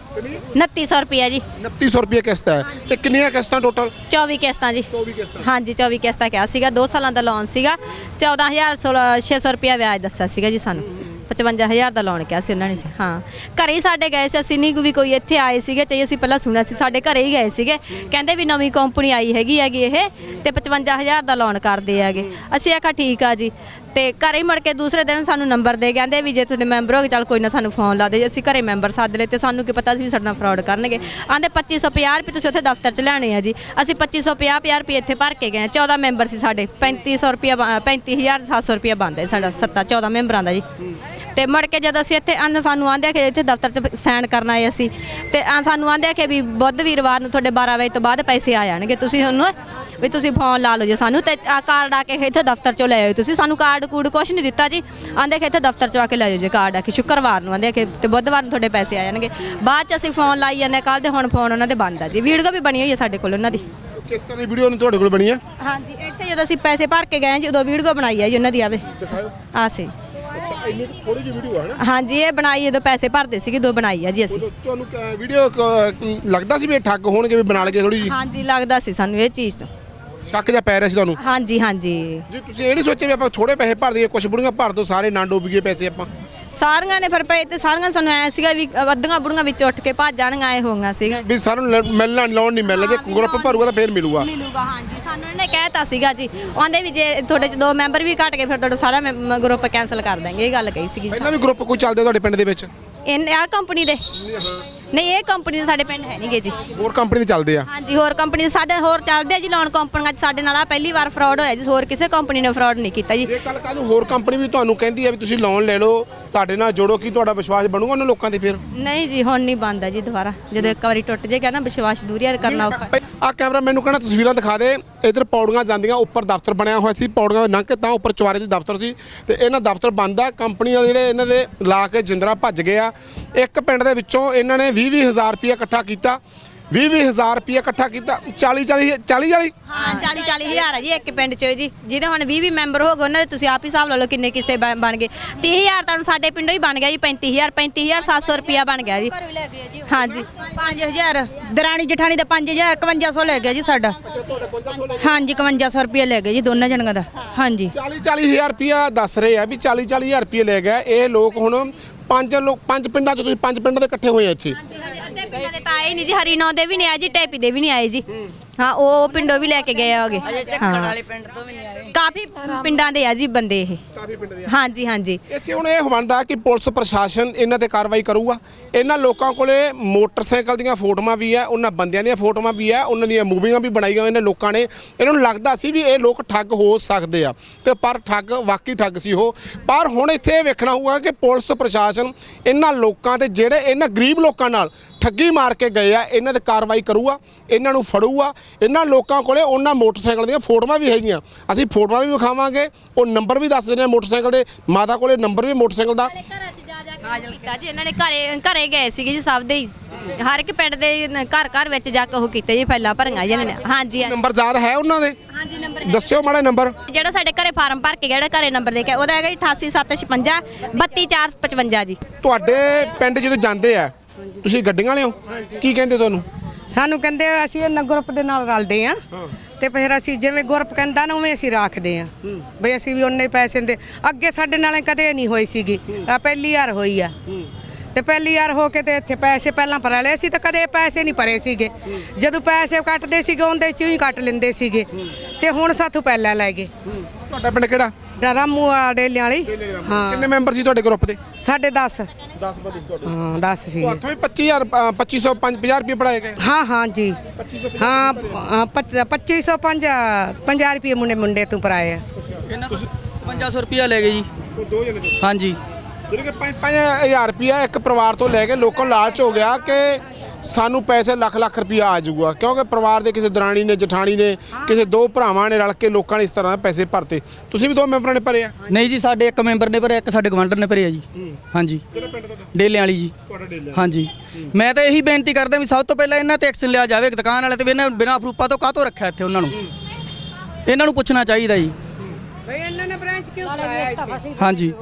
2900 ਰੁਪਿਆ ਜੀ। 2900 ਰੁਪਏ ਕਿਸ਼ਤ ਹੈ। ਤੇ ਕਿੰਨੀਆਂ ਕਿਸ਼ਤਾਂ ਟੋਟਲ 24 ਕਿਸ਼ਤਾਂ ਜੀ। 24 ਕਿਸ਼ਤਾਂ। ਹਾਂਜੀ 24 ਕਿਸ਼ਤਾਂ ਕਿਹਾ ਸੀਗਾ। 2 ਸਾਲਾਂ ਦਾ ਲੋਨ ਸੀਗਾ। 14600 ਰੁਪਿਆ ਵਿਆਜ ਦੱਸਿਆ ਸੀਗਾ ਜੀ ਸਾਨੂੰ। 55000 ਦਾ ਲੋਨ ਕਿਹਾ ਸੀ ਉਹਨਾਂ ਨੇ। ਹਾਂ। ਘਰੇ ਹੀ ਸਾਡੇ ਗਏ ਸੀ। ਅਸੀਂ ਨਹੀਂ ਵੀ ਕੋਈ ਇੱਥੇ ਆਏ ਸੀਗੇ। ਚਾਹੀ ਅਸੀਂ ਪਹਿਲਾਂ ਸੁਣਿਆ ਸੀ ਸਾਡੇ ਘਰੇ ਹੀ ਗਏ ਸੀਗੇ। ਕਹਿੰਦੇ ਵੀ ਨਵੀਂ ਕੰਪਨੀ ਆਈ ਹੈਗੀ ਹੈਗੀ ਇਹ। ਤੇ 55000 ਦਾ ਲੋਨ ਕਰਦੇ ਹੈਗੇ। ਅਸੀਂ ਆਖਿਆ ਠੀਕ ਆ ਜੀ। ਤੇ ਘਰੇ ਹੀ ਮੁੜ ਕੇ ਦੂਸਰੇ ਦਿਨ ਸਾਨੂੰ ਨੰਬਰ ਦੇ ਕਹਿੰਦੇ ਵੀ ਜੇ ਤੁਹਾਡੇ ਮੈਂਬਰ ਹੋ ਗਏ ਚੱਲ ਕੋਈ ਨਾ ਸਾਨੂੰ ਫੋਨ ਲਾ ਦੇ ਜੀ, ਅਸੀਂ ਘਰੇ ਮੈਂਬਰ ਸੱਦ ਲਏ ਤੇ ਸਾਨੂੰ ਕੀ ਪਤਾ ਸੀ ਵੀ ਸਾਡੇ ਨਾਲ ਫਰਾਡ ਕਰਨਗੇ। ਆਂਦੇ 2550 ਰੁਪਏ ਤੁਸੀਂ ਉੱਥੇ ਦਫ਼ਤਰ 'ਚ ਲੈਣੇ ਆ ਜੀ। ਅਸੀਂ 2550 50 ਰੁਪਏ ਇੱਥੇ ਭਰ ਕੇ ਗਏ 14 ਮੈਂਬਰ ਸੀ ਸਾਡੇ। 3500 ਰੁਪਏ 35700 ਰੁਪਏ ਬਣਦਾ ਸਾਡਾ ਸੱਤਾ 14 ਮੈਂਬਰਾਂ ਦਾ ਜੀ। ਤੇ ਮੁੜ ਕੇ ਜਦ ਅਸੀਂ ਇੱਥੇ ਅੰਨ ਸਾਨੂੰ ਆਂਦੇ ਕਿ ਇੱਥੇ ਦਫ਼ਤਰ 'ਚ ਸਾਈਨ ਕਰਨ ਆਏ ਅਸੀਂ ਤੇ ਆ ਸਾਨੂੰ ਆਂਦੇ ਕਿ ਵੀ ਬੁੱਧ ਵੀਰਵਾਰ ਨੂੰ ਤੁਹਾਡੇ 12 ਵਜੇ ਤੋਂ ਬਾਅਦ ਪੈਸੇ ਆ ਜਾਣਗੇ। ਤੁਸੀਂ ਉਹਨੂੰ ਵੀ ਤੁਸੀਂ ਫੋਨ ਲਾ ਲਓ ਜੀ ਸਾਨੂੰ ਤੇ ਆ ਕਾਰਡ ਆ ਕੇ ਇੱਥੇ ਦਫ਼ਤਰ 'ਚੋਂ ਲੈ ਆਇਓ। ਤੁਸੀਂ ਸਾਨੂੰ ਕਾਰਡ ਕੂਡ ਕੁਛ ਨਹੀਂ ਦਿੱਤਾ ਜੀ। ਆਂਦੇ ਕਿ ਇੱਥੇ ਦਫ਼ਤਰ 'ਚੋਂ ਆ ਕੇ ਲੈ ਜਾਓ ਜੀ ਕਾਰਡ ਆ ਕੇ। ਸ਼ੁੱਕਰਵਾਰ ਨੂੰ ਆਂਦੇ ਕਿ ਤੇ ਬੁੱਧਵਾਰ ਨੂੰ ਤੁਹਾਡੇ ਪੈਸੇ ਆ ਜਾਣਗੇ। ਬਾਅਦ 'ਚ ਅਸੀਂ ਫੋਨ ਲਾਈ ਜਾਂਦੇ ਕੱਲ ਦੇ ਹੁਣ ਫੋਨ ਉਹਨਾਂ ਦੇ ਬੰਦ ਆ ਜੀ। ਵੀਡੀਓ ਵੀ ਬਣੀ ਹੋਈ ਹੈ ਸਾਡੇ ਕੋਲ ਉਹਨਾਂ ਦੀ। ਕਿਸ ਤਰ੍ਹਾਂ ਦੀ ਵੀਡੀਓ ਨੇ ਤੁਹਾਡੇ ਕੋਲ ਬਣੀ ਹੈ ਹਾਂਜੀ ਇੱਥੇ ਜਦੋਂ ਅਸੀਂ ਪੈਸੇ ਭਰ ਕੇ ਗਏ ਜੀ ਉਦੋਂ ਵੀਡੀਓ ਬਣਾਈ ਹੈ ਜੀ ਉਹਨਾਂ ਦੀ ਆਵੇ। ਆ ਅੱਛਾ ਇੰਨੀ ਥੋੜੀ ਜਿਹੀ ਵੀਡੀਓ ਹੈ ਨਾ? ਹਾਂਜੀ ਇਹ ਬਣਾਈ ਜਦੋਂ ਪੈਸੇ ਭਰਦੇ ਸੀਗੇ ਉਦੋਂ ਬਣਾਈ ਆ ਜੀ ਅਸੀਂ। ਉਦੋਂ ਤੁਹਾਨੂੰ ਵੀਡੀਓ ਲੱਗਦਾ ਸੀ ਵੀ ਇਹ ਠੱਗ ਹੋਣਗੇ ਵੀ ਬਣਾ ਲਗੇ ਥੋੜੀ ਹਾਂਜੀ ਲੱਗਦਾ ਸੀ ਸਾਨੂੰ ਇਹ ਚੀਜ਼ ਤੋਂ। ਸ਼ੱਕ ਜਿਹਾ ਪੈ ਰਿਹਾ ਸੀ ਤੁਹਾਨੂੰ? ਹਾਂਜੀ ਹਾਂਜੀ। ਜੀ ਤੁਸੀਂ ਇਹ ਨਹੀਂ ਸੋਚਿਆ ਵੀ ਆਪਾਂ ਥੋੜੇ ਪੈਸੇ ਭਰ ਦਈਏ ਕੁਝ ਬੁੜੀਆਂ ਭਰ ਦੋ ਸਾਰੇ ਨਾ ਡੁੱਬ ਗਏ ਪੈਸੇ ਆਪਾਂ। ਸਾਰੀਆਂ ਨੇ ਫਿਰ ਪਏ ਤੇ ਸਾਰੀਆਂ ਸਾਨੂੰ ਐ ਸੀਗਾ ਵੀ ਅੱਧੀਆਂ ਬੁੜੀਆਂ ਵਿੱਚ ਉੱਠ ਕੇ ਭੱਜ ਜਾਣਗੀਆਂ ਐ ਹੋਈਆਂ ਸੀਗਾ ਵੀ ਸਾਰਿਆਂ ਨੂੰ ਲ- ਮਿਲਣਾ ਲੋਨ ਨਹੀਂ ਮਿਲਣਾ ਜੇ ਗਰੁੱਪ ਭਰੂਗਾ ਤਾਂ ਫੇਰ ਮਿਲੂਗਾ। ਮਿਲੂਗਾ ਹਾਂਜੀ। ਸਾਨੂੰ ਇਹਨੇ ਕਹਿਤਾ ਸੀਗਾ ਜੀ। ਆਂਦੇ ਵੀ ਜੇ ਤੁਹਾਡੇ ਚ ਦੋ ਮੈਂਬਰ ਵੀ ਘਟ ਗਏ ਫਿਰ ਤੁਹਾਡਾ ਸਾਰਾ ਗਰੁੱਪ ਕੈਨਸਲ ਕਰ ਦਾਂਗੇ ਇਹ ਗੱਲ ਕਹੀ ਸੀਗੀ ਪਹਿਲਾਂ ਵੀ ਗਰੁੱਪ ਕੋਈ ਚੱਲਦੇ ਤੁਹਾਡੇ ਪਿੰਡ ਦੇ ਵਿੱਚ? ਇਹ ਆ ਕੰਪਨੀ ਦੇ। ਨਹੀਂ ਇਹ ਕੰਪਨੀ ਦੇ ਸਾਡੇ ਪਿੰਡ ਹੈ ਨਹੀਂਗੇ ਜੀ। ਹੋਰ ਕੰਪਨੀ ਦੇ ਚੱਲਦੇ ਆ? ਹਾਂਜੀ ਹੋਰ ਕੰਪਨੀ ਸਾਡੇ ਹੋਰ ਚੱਲਦੇ ਆ ਜੀ ਲੋਨ ਕੰਪਨੀਆਂ 'ਚ ਸਾਡੇ ਨਾਲ ਆ ਪਹਿਲੀ ਵਾਰ ਫਰਾਡ ਹੋਇਆ ਜੀ ਹੋਰ ਕਿਸੇ ਕੰਪਨੀ ਨੇ ਫਰਾਡ ਨਹੀਂ ਕੀਤਾ ਜੀ। ਜੇ ਕੱਲ ਕੱਲ ਨੂੰ ਹੋਰ ਕੰਪਨੀ ਵੀ ਤੁਹਾਨੂੰ ਕਹਿੰਦੀ ਹੈ ਵੀ ਤੁਸੀਂ ਲੋਨ ਲੈ ਲਓ ਤੁਹਾਡੇ ਨਾਲ ਜੋੜੋ ਕੀ ਤੁਹਾਡਾ ਵਿਸ਼ਵਾਸ ਬਣੂਗਾ ਉਹਨਾਂ ਲੋਕਾਂ ਤੇ ਫਿਰ? ਨਹੀਂ ਜੀ ਹੁਣ ਨਹੀਂ ਬੰਦਾ ਜੀ ਦੁਬਾਰਾ। ਜਦੋਂ ਇੱਕ ਵਾਰੀ ਟੁੱਟ ਜਾਏਗਾ ਨਾ ਵਿਸ਼ਵਾਸ ਦੂਰੀਆ ਕਰਨਾ ਔਖਾ। ਆ ਕੈਮਰਾ ਮੈਨੂੰ ਕਹਿੰਦਾ ਤਸਵੀਰਾਂ ਦਿਖਾ ਦੇ। ਇਧਰ ਪੌੜੀਆਂ ਜਾਂਦੀਆਂ ਉੱਪਰ ਦਫ਼ਤਰ ਬਣਿਆ ਹੋਇਆ ਸੀ। ਪੌੜੀਆਂ ਲੰਘ ਕੇ ਤਾਂ ਉੱਪਰ ਚੁਬਾਰੇ ਦੇ ਦਫ਼ਤਰ ਸੀ। ਤੇ ਇਹਨਾਂ ਦਫ਼ਤਰ ਬੰਦ ਆ। ਕੰਪਨੀ ਵਾਲੇ ਜਿਹੜੇ ਇਹਨਾਂ ਦੇ ਲਾ ਕੇ ਜਿੰਦਰਾ ਭੱਜ ਗਏ ਆ। ਇੱਕ ਪਿੰਡ ਦੇ ਵਿੱਚੋਂ ਇਹਨਾਂ ਨੇ 20 20 ਹਜ਼ਾਰ ਰੁਪਇਆ ਇਕੱਠਾ ਕੀਤਾ। 20 20 ਹਜ਼ਾਰ ਰੁਪਇਆ ਇਕੱਠਾ ਕੀਤਾ। 40 40 40 40 ਹਾਂ 40 40 ਹਜ਼ਾਰ ਹੈ ਜੀ ਇੱਕ ਪਿੰਡ 'ਚ ਜੀ। ਜਿਹਦੇ ਹੁਣ 20 20 ਮੈਂਬਰ ਹੋ ਗਏ ਉਹਨਾਂ ਦੇ ਤੁਸੀਂ ਆਪ ਹੀ ਹਿਸਾਬ ਲਾ ਲਓ ਕਿੰਨੇ ਕਿਸੇ ਬਣ ਬਣ ਗਏ। 30000 ਤਾਂ ਸਾਡੇ ਪਿੰਡੋਂ ਹੀ ਬਣ ਗਿਆ ਜੀ 35000 35700 ਰੁਪਇਆ ਬਣ ਗਿਆ ਜੀ। ਹਾਂਜੀ 5000 ਦਰਾਣੀ ਜਠਾਣੀ ਦਾ 5000 5100 ਲੈ ਗਿਆ ਜੀ ਸਾਡਾ। ਹਾਂਜੀ 5100 ਰੁਪਏ ਲੈ ਗਏ ਜੀ ਦੋਨਾਂ ਜਣਾਂ ਦਾ। ਹਾਂਜੀ। 40 40 ਹਜ਼ਾਰ ਰੁਪਇਆ ਦੱਸ ਰਹੇ ਆ ਵੀ 40 40 ਹਜ਼ਾਰ ਰੁਪਏ ਲੈ ਗਿਆ। ਇਹ ਲੋਕ ਹੁਣ ਪੰਜ ਲੋਕ ਪੰਜ ਪਿੰਡਾਂ ਚ ਤੁਸੀਂ ਪੰਜ ਪਿੰਡਾਂ ਦੇ ਇਕੱਠੇ ਹੋਏ ਆ ਇੱਥੇ। ਅੱਧੇ ਪਿੰਡਾਂ ਦੇ ਤਾਂ ਆਏ ਨਹੀਂ ਜੀ ਹਰੀਨੌ ਦੇ ਵੀ ਨਹੀਂ ਆਏ ਜੀ ਟੈਪੀ ਦੇ ਵੀ ਨਹੀਂ ਆਏ ਜੀ। ਹਾਂ ਉਹ ਪਿੰਡੋਂ ਵੀ ਲੈ ਕੇ ਗਏ ਹੋਗੇ ਹਾਂ। ਪਿੰਡ ਤੋਂ ਵੀ ਨਹੀਂ ਆਏ। ਕਾਫੀ ਪਿੰਡਾਂ ਦੇ ਆ ਜੀ ਬੰਦੇ ਇਹ। ਕਾਫੀ ਪਿੰਡ ਦੇ ਹਾਂਜੀ ਹਾਂਜੀ। ਇੱਥੇ ਹੁਣ ਇਹ ਬਣਦਾ ਕਿ ਪੁਲਿਸ ਪ੍ਰਸ਼ਾਸਨ ਇਹਨਾਂ ਤੇ ਕਾਰਵਾਈ ਕਰੂਗਾ। ਇਹਨਾਂ ਲੋਕਾਂ ਕੋਲੇ ਮੋਟਰਸਾਈਕਲ ਦੀਆਂ ਫੋਟੋਆਂ ਵੀ ਆ ਉਹਨਾਂ ਬੰਦਿਆਂ ਦੀਆਂ ਫੋਟੋਆਂ ਵੀ ਆ ਉਹਨਾਂ ਦੀਆਂ ਮੂਵੀਆਂ ਵੀ ਬਣਾਈਆਂ ਇਹਨਾਂ ਲੋਕਾਂ ਨੇ। ਇਹਨਾਂ ਨੂੰ ਲੱਗਦਾ ਸੀ ਵੀ ਇਹ ਲੋਕ ਠੱਗ ਹੋ ਸਕਦੇ ਆ। ਤੇ ਪਰ ਠੱਗ ਵਾਕਈ ਠੱਗ ਸੀ ਉਹ। ਪਰ ਹੁਣ ਇੱਥੇ ਇਹ ਵੇਖਣਾ ਹੋਊਗਾ ਕਿ ਪੁਲਿਸ ਪ੍ਰਸ਼ਾਸਨ ਇਹਨਾਂ ਲੋਕਾਂ ਤੇ ਜਿਹੜੇ ਇਹਨਾਂ ਗਰੀਬ ਲੋਕਾਂ ਨਾਲ ਠੱਗੀ ਮਾਰ ਕੇ ਗਏ ਆ ਇਹਨਾਂ ਤੇ ਕਾਰਵਾਈ ਕਰੂਗਾ ਇਹਨਾਂ ਨੂੰ ਫੜੂਗਾ ਇਹਨਾਂ ਲੋਕਾਂ ਕੋਲੇ ਉਹਨਾਂ ਮੋਟਰਸਾਈਕਲ ਦੀਆਂ ਫੋਟੋਆਂ ਵੀ ਹੈਗੀਆਂ। ਅਸੀਂ ਫੋਟੋਆਂ ਵੀ ਵਿਖਾਵਾਂਗੇ ਉਹ ਨੰਬਰ ਵੀ ਦੱਸ ਦਿੰਦੇ ਆ ਮੋਟਰਸਾਈਕਲ ਦੇ ਮਾਤਾ ਕੋਲੇ ਨੰਬਰ ਵੀ ਮੋਟਰਸਾਈਕਲ ਦਾ। ਘਰਾਂ 'ਚ ਜਾ ਜਾ ਕੇ ਕੀਤਾ ਜੀ ਇਹਨਾਂ ਨੇ ਘਰੇ ਘਰੇ ਗਏ ਸੀਗੇ ਜੀ ਸਭ ਦੇ ਹੀ। ਹਰ ਇੱਕ ਪਿੰਡ ਦੇ ਘਰ ਘਰ ਵਿੱਚ ਜਾ ਕੇ ਉਹ ਕੀਤੇ ਜੀ ਫੈਲਾਂ ਭਰੀਆਂ ਜੀ ਇਹਨਾਂ ਨੇ। ਹਾਂਜੀ ਹਾਂਜੀ। ਨੰਬਰ ਯਾਦ ਹੈ ਉਹਨਾਂ ਦੇ? ਹਾਂਜੀ ਨੰਬਰ ਦੱਸਿਓ ਮਾੜਾ ਨੰਬਰ। ਜਿਹੜਾ ਸਾਡੇ ਘਰੇ ਫਾਰਮ ਭਰ ਕੇ ਜਿਹੜਾ ਘਰੇ ਨੰਬਰ ਦੇ ਕੇ ਉਹਦਾ ਹੈਗਾ ਜੀ 88756 32455 ਜੀ। ਤੁਹਾਡੇ ਪਿੰਡ ਜਦੋਂ ਜਾਂਦੇ ਆ ਤੁਸੀਂ ਗੱਡੀਆਂ ਵਾਲੇ ਹੋ? ਕੀ ਕਹਿੰਦੇ ਤੁਹਾਨੂੰ? ਸਾਨੂੰ ਕਹਿੰਦੇ ਅਸੀਂ ਇਹਨਾਂ ਗਰੁੱਪ ਦੇ ਨਾਲ ਰਲਦੇ ਆ ਤੇ ਫਿਰ ਅਸੀਂ ਜਿਵੇਂ ਗਰੁੱਪ ਕਹਿੰਦਾ ਨਾ ਉਵੇਂ ਅਸੀਂ ਰੱਖਦੇ ਆ ਬਈ ਅਸੀਂ ਵੀ ਉਹਨੇ ਪੈਸੇ ਦੇ ਅੱਗੇ ਸਾਡੇ ਨਾਲ ਕਦੇ ਨਹੀਂ ਹੋਈ ਸੀਗੀ। ਆ ਪਹਿਲੀ ਵਾਰ ਹੋਈ ਆ। ਤੇ ਪਹਿਲੀ ਵਾਰ ਹੋ ਕੇ ਤੇ ਇੱਥੇ ਪੈਸੇ ਪਹਿਲਾਂ ਭਰਾ ਲਏ। ਸੀ ਤਾਂ ਕਦੇ ਪੈਸੇ ਨਹੀਂ ਭਰੇ ਸੀਗੇ। ਜਦੋਂ ਪੈਸੇ ਕੱਟਦੇ ਸੀਗੇ ਉਹਦੇ ਚੋਂ ਹੀ ਕੱਟ ਲੈਂਦੇ ਸੀਗੇ। ਤੇ ਹੁਣ ਸਾਥੋਂ ਪਹਿਲਾਂ ਲੈ ਗਏ। ਤੁਹਾਡਾ ਪਿੰਡ ਕਿਹੜਾ? ਰਾਮੂ ਡੇਲੇ ਵਾਲੀ। ਹਾਂ। ਕਿੰਨੇ ਮੈਂਬਰ ਸੀ ਤੁਹਾਡੇ ਗਰੁੱਪ ਦੇ? ਸਾਡੇ 10 10 ਬੰਦੇ ਸੀ ਤੁਹਾਡੇ। ਹਾਂ 10 ਸੀ। ਵੀ 25000 ਅ, 2500 50 ਰੁਪਏ ਪੜਾਏ ਗਏ। ਹਾਂ ਹਾਂ ਜੀ। ਹਾਂ ਹਾਂ, ਪੱਚ- 2505 50 ਰੁਪਏ ਮੁੰਡੇ ਮੁੰਡੇ ਤੋਂ ਪਰਾਏ ਆ। ਇਹਨਾਂ ਤੋਂ 5500 ਰੁਪਿਆ ਲੈ ਗਏ ਜੀ। ਦੋ ਜਣੇ ਹਾਂਜੀ। ਜਿਹੜੇ ਕਿ 5-5000 ਰੁਪਇਆ ਇੱਕ ਪਰਿਵਾਰ ਤੋਂ ਲੈ ਕੇ ਲੋਕਾਂ ਨੂੰ ਲਾਲਚ ਹੋ ਗਿਆ ਕਿ ਸਾਨੂੰ ਪੈਸੇ ਲੱਖ ਲੱਖ ਰੁਪਇਆ ਆ ਜਾਊਗਾ। ਕਿਉਂਕਿ ਪਰਿਵਾਰ ਦੇ ਕਿਸੇ ਦਰਾਣੀ ਨੇ ਜਠਾਣੀ ਨੇ ਕਿਸੇ ਦੋ ਭਰਾਵਾਂ ਨੇ ਰਲ ਕੇ ਲੋਕਾਂ ਨੇ ਇਸ ਤਰ੍ਹਾਂ ਦੇ ਪੈਸੇ ਭਰਤੇ। ਤੁਸੀਂ ਵੀ ਦੋ ਮੈਂਬਰਾਂ ਨੇ ਭਰੇ ਆ? ਨਹੀਂ ਜੀ ਸਾਡੇ ਇੱਕ ਮੈਂਬਰ ਨੇ ਭਰਿਆ ਇੱਕ ਸਾਡੇ ਗਵਾਂਡਰ ਨੇ ਭਰਿਆ ਜੀ। ਹਾਂਜੀ। ਡੇਲਿਆਂ ਵਾਲੀ ਜੀ। ਹਾਂਜੀ। ਮੈਂ ਤਾਂ ਇਹੀ ਬੇਨਤੀ ਕਰਦਾ ਵੀ ਸਭ ਤੋਂ ਪਹਿਲਾਂ ਇਹਨਾਂ ਤੇ ਐਕਸ਼ਨ ਲਿਆ ਜਾਵੇ ਦੁਕਾਨ ਵਾਲੇ ਤੇ ਵੀ ਇਹਨਾਂ ਬਿਨਾਂ ਅਪਰੂਪਾਂ ਤੋਂ ਕਾਹਤੋਂ ਰੱਖਿਆ ਇੱਥੇ ਉਹਨਾਂ ਨੂੰ? ਇਹਨਾਂ ਨੂੰ ਪੁੱਛਣਾ ਚਾਹੀਦਾ ਜੀ। ਬਈ ਕਿਉਂ ਪਾਇਆ ਹਾਂਜੀ।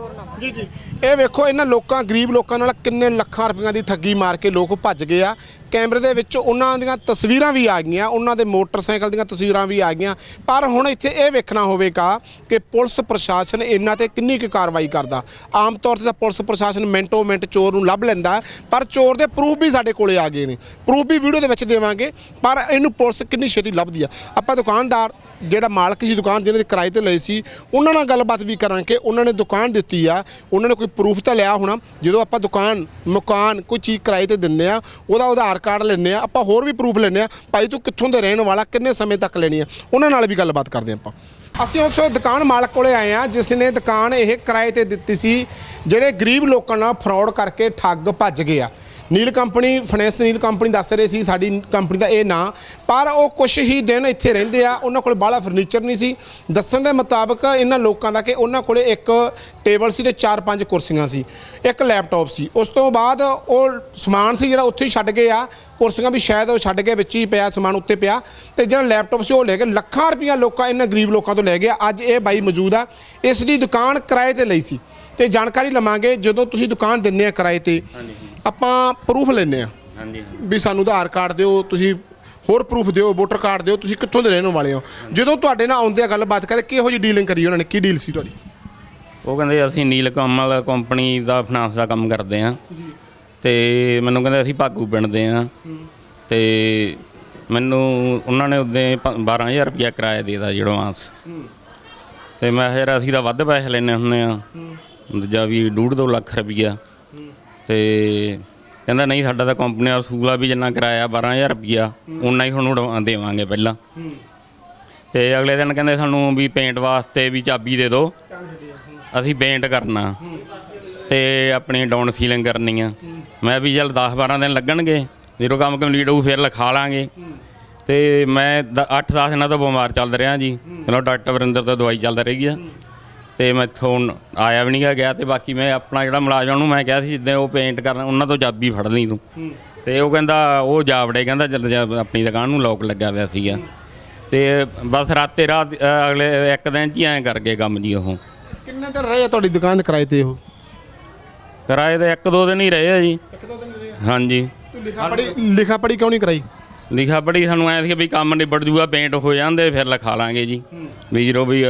ਜੀ ਜੀ। ਇਹ ਵੇਖੋ ਇਹਨਾਂ ਲੋਕਾਂ ਗਰੀਬ ਲੋਕਾਂ ਨਾਲ ਕਿੰਨੇ ਲੱਖਾਂ ਰੁਪਈਆਂ ਦੀ ਠੱਗੀ ਮਾਰ ਕੇ ਲੋਕ ਭੱਜ ਗਏ ਆ। ਕੈਮਰੇ ਦੇ ਵਿੱਚ ਉਹਨਾਂ ਦੀਆਂ ਤਸਵੀਰਾਂ ਵੀ ਆ ਗਈਆਂ, ਉਹਨਾਂ ਦੇ ਮੋਟਰਸਾਈਕਲ ਦੀਆਂ ਤਸਵੀਰਾਂ ਵੀ ਆ ਗਈਆਂ। ਪਰ ਹੁਣ ਇੱਥੇ ਇਹ ਵੇਖਣਾ ਹੋਵੇਗਾ ਕਿ ਪੁਲਿਸ ਪ੍ਰਸ਼ਾਸਨ ਇਹਨਾਂ ਤੇ ਕਿੰਨੀ ਕੁ ਕਾਰਵਾਈ ਕਰਦਾ। ਆਮ ਤੌਰ ਤੇ ਤਾਂ ਪੁਲਿਸ ਪ੍ਰਸ਼ਾਸਨ ਮਿੰਟੋ ਮਿੰਟ ਚੋਰ ਨੂੰ ਲੱਭ ਲੈਂਦਾ, ਪਰ ਚੋਰ ਦੇ ਪ੍ਰੂਫ ਵੀ ਸਾਡੇ ਕੋਲੇ ਆ ਗਏ ਨੇ। ਪ੍ਰੂਫ ਵੀ ਵੀਡੀਓ ਦੇ ਵਿੱਚ ਦੇਵਾਂਗੇ, ਪਰ ਇਹਨੂੰ ਪੁਲਿਸ ਕਿੰਨੀ ਛੇਤੀ ਲੱਭਦੀ ਆ। ਆਪਾਂ ਦੁਕਾਨਦਾਰ, ਜਿਹੜਾ ਮਾਲਕ ਸੀ ਦੁਕਾਨ ਜਿਹਨੇ ਦੇ ਕਿਰਾਏ ਤੇ ਲਈ ਸੀ, ਉਹਨਾਂ ਨਾਲ ਗੱਲਬਾਤ ਵੀ ਕਰਾਂਗੇ। ਉਹਨਾਂ ਨੇ ਦੁਕਾਨ ਦਿੱਤੀ ਆ, ਉਹਨਾਂ ਨੇ ਕੋਈ ਪ੍ਰੂਫ ਤਾਂ ਲਿਆ ਹੋਣਾ। ਜਦੋਂ ਆਪਾਂ ਦੁਕਾਨ, ਮਕਾਨ, ਕੋਈ ਚੀਜ਼ ਕਿਰਾਏ ਤੇ ਦਿੰਦੇ ਆ, ਉਹਦਾ ਆਧਾਰ ਕਾਰਡ ਲੈਂਦੇ ਆ ਆਪਾਂ ਹੋਰ ਵੀ ਪ੍ਰੂਫ ਲੈਂਦੇ ਆ ਭਾਈ ਤੂੰ ਕਿੱਥੋਂ ਦੇ ਰਹਿਣ ਵਾਲਾ, ਕਿੰਨੇ ਸਮੇਂ ਤੱਕ ਲੈਣੀ ਆ ਉਹਨਾਂ ਨਾਲ ਵੀ ਗੱਲਬਾਤ ਕਰਦੇ ਆਪਾਂ। ਅਸੀਂ ਉਸ ਦੁਕਾਨ ਮਾਲਕ ਕੋਲੇ ਆਏ ਆ ਜਿਸ ਨੇ ਦੁਕਾਨ ਇਹ ਕਿਰਾਏ ਤੇ ਦਿੱਤੀ ਸੀ, ਜਿਹੜੇ ਗਰੀਬ ਲੋਕਾਂ ਨਾਲ ਫਰਾਡ ਕਰਕੇ ਠੱਗ ਭੱਜ ਗਏ ਆ। Neel company finance Neel company ਦੱਸ ਰਹੇ ਸੀ, ਸਾਡੀ ਕੰਪਨੀ ਦਾ ਇਹ ਨਾਂ। ਪਰ ਉਹ ਕੁਝ ਹੀ ਦਿਨ ਇੱਥੇ ਰਹਿੰਦੇ ਆ, ਉਹਨਾਂ ਕੋਲ ਬਾਹਲਾ ਫਰਨੀਚਰ ਨਹੀਂ ਸੀ। ਦੱਸਣ ਦੇ ਮੁਤਾਬਕ ਇਹਨਾਂ ਲੋਕਾਂ ਦਾ ਕਿ ਉਹਨਾਂ ਕੋਲੇ ਇੱਕ ਟੇਬਲ ਸੀ ਤੇ ਚਾਰ ਪੰਜ ਕੁਰਸੀਆਂ ਸੀ, ਇੱਕ ਲੈਪਟਾਪ ਸੀ। ਉਸ ਤੋਂ ਬਾਅਦ ਉਹ ਸਮਾਨ ਸੀ ਜਿਹੜਾ ਉੱਥੇ ਹੀ ਛੱਡ ਗਏ ਆ। ਕੁਰਸੀਆਂ ਵੀ ਸ਼ਾਇਦ ਉਹ ਛੱਡ ਕੇ ਵਿੱਚ ਹੀ ਪਿਆ ਸਮਾਨ ਉੱਤੇ ਪਿਆ। ਤੇ ਜਿਹੜਾ ਲੈਪਟਾਪ ਸੀ ਉਹ ਲੈ ਕੇ ਲੱਖਾਂ ਰੁਪਈਆ ਲੋਕਾਂ ਇਹਨਾਂ ਗਰੀਬ ਲੋਕਾਂ ਤੋਂ ਲੈ ਗਿਆ। ਅੱਜ ਇਹ ਬਾਈ ਮੌਜੂਦ ਆ, ਇਸ ਦੀ ਦੁਕਾਨ ਕਿਰਾਏ ਤੇ ਲਈ ਸੀ। ਤੇ ਜਾਣਕਾਰੀ ਲਵਾਂਗੇ, ਜਦੋਂ ਤੁਸੀਂ ਦੁਕਾਨ ਦਿੰਨੇ ਆ ਕਿਰਾਏ ਤੇ। ਆਪਾਂ ਪ੍ਰੂਫ ਲੈਨੇ ਆ ਹਾਂਜੀ ਵੀ ਸਾਨੂੰ ਆਧਾਰ ਕਾਰਡ ਦਿਓ ਤੁਸੀਂ ਹੋਰ ਪ੍ਰੂਫ ਦਿਓ ਵੋਟਰ ਕਾਰਡ ਦਿਓ ਤੁਸੀਂ ਕਿੱਥੋਂ ਦੇ ਰਹਿਣ ਵਾਲੇ ਹੋ? ਜਦੋਂ ਤੁਹਾਡੇ ਨਾਲ ਆਉਂਦੇ ਆ ਗੱਲਬਾਤ ਕਰਦੇ ਕਿਹੋ ਜਿਹੀ ਡੀਲਿੰਗ ਕਰੀ ਉਹਨਾਂ ਨੇ? ਕੀ ਡੀਲ ਸੀ ਤੁਹਾਡੀ? ਉਹ ਕਹਿੰਦੇ ਅਸੀਂ ਨੀਲ ਕਮਲ ਕੰਪਨੀ ਦਾ ਫਾਈਨਾਂਸ ਦਾ ਕੰਮ ਕਰਦੇ ਆ ਤੇ ਮੈਨੂੰ ਕਹਿੰਦੇ ਅਸੀਂ ਭਾਗੂ ਪਿੰਡ ਦੇ ਆ ਤੇ ਮੈਨੂੰ ਉਹਨਾਂ ਨੇ ਉਹਦੇ 12000 ਰੁਪਇਆ ਕਿਰਾਇਆ ਦੇਦਾ ਜਿਹੜਾ ਐਡਵਾਂਸ ਤੇ ਮੈਂ ਯਾਰ ਅਸੀਂ ਤਾਂ ਵੱਧ ਪੈਸੇ ਲੈਣੇ ਹੁੰਦੇ ਆ ਦੂਜਾ ਵੀ ਡੂਢ ਦੋ ਲੱਖ ਰੁਪਇਆ। ਤੇ ਕਹਿੰਦਾ ਨਹੀਂ ਸਾਡਾ ਤਾਂ ਕੰਪਨੀ ਦਾ ਸੂਲਾ ਵੀ ਜਿੰਨਾ ਕਿਰਾਇਆ 12000 ਰੁਪਇਆ ਉਨਾ ਹੀ ਤੁਹਾਨੂੰ ਉਡਵਾ- ਦੇਵਾਂਗੇ ਪਹਿਲਾਂ। ਤੇ ਅਗਲੇ ਦਿਨ ਕਹਿੰਦੇ ਸਾਨੂੰ ਵੀ ਪੇਂਟ ਵਾਸਤੇ ਵੀ ਚਾਬੀ ਦੇ ਦਿਓ ਅਸੀਂ ਪੇਂਟ ਕਰਨਾ। ਤੇ ਆਪਣੀ ਡਾਊਨ ਸੀਲਿੰਗ ਕਰਨੀ ਆ। ਮੈਂ ਵੀ ਚੱਲ 10 12 ਦਿਨ ਲੱਗਣਗੇ, ਜਦੋਂ ਕੰਮ ਕੰਪਲੀਟ ਹੋਊ ਫਿਰ ਲਿਖਾ ਲਾਂਗੇ। ਤੇ ਮੈਂ 8-10 ਦਿਨਾਂ ਤੋਂ ਬਿਮਾਰ ਚੱਲ ਰਿਹਾ ਜੀ। ਚਲੋ ਡਾਕਟਰ ਵਰਿੰਦਰ ਤੋਂ ਦਵਾਈ ਚੱਲ ਰਹੀ ਆ। ਤੇ ਮੈਥੋਂ ਆਇਆ ਵੀ ਨਹੀਂ ਗਿਆ ਤੇ ਬਾਕੀ ਮੈਂ ਆਪਣਾ ਜਿਹੜਾ ਮੁਲਾਜ਼ਮ ਨੂੰ ਮੈਂ ਕਿਹਾ ਸੀ ਜਿੱਦਾਂ ਉਹ ਪੇਂਟ ਕਰਨ ਉਹਨਾਂ ਤੋਂ ਚਾਬੀ ਫੜ ਲਈ ਤੂੰ। ਤੇ ਉਹ ਕਹਿੰਦਾ ਉਹ ਜਾਵੜੇ ਕਹਿੰਦਾ ਚੱਲ ਜਾ ਆਪਣੀ ਦੁਕਾਨ ਨੂੰ ਲੋਕ ਲੱਗਾ ਹੋਇਆ ਸੀਗਾ। ਤੇ ਬਸ ਰਾਤੇ ਰਾਤ ਅਗਲੇ ਇੱਕ ਦਿਨ 'ਚ ਹੀ ਐਂ ਕਰ ਗਏ ਕੰਮ ਜੀ ਉਹ। ਕਿੰਨੇ ਦਿਨ ਰਹੇ ਆ ਤੁਹਾਡੀ ਦੁਕਾਨ ਦੇ ਕਿਰਾਏ ਤੇ ਉਹ? ਕਿਰਾਏ ਤੇ ਇੱਕ ਦੋ ਦਿਨ ਹੀ ਰਹੇ ਆ ਜੀ। ਇੱਕ ਦੋ ਦਿਨ ਰਹੇ ਹਾਂਜੀ। ਲਿਖਾ ਪੜੀ ਲਿਖਾ ਪੜੀ ਕਿਉਂ ਨਹੀਂ ਕਰਾਈ? ਲਿਖਾ ਪੜੀ ਸਾਨੂੰ ਐਂ ਸੀ ਵੀ ਕੰਮ ਨਿਬੜ ਜੂਗਾ ਪੇਂਟ ਹੋ ਜਾਂਦੇ ਫਿਰ ਲਿਖਾ ਲਾਂਗੇ ਜੀ। ਵੀ ਜਦੋਂ ਵੀ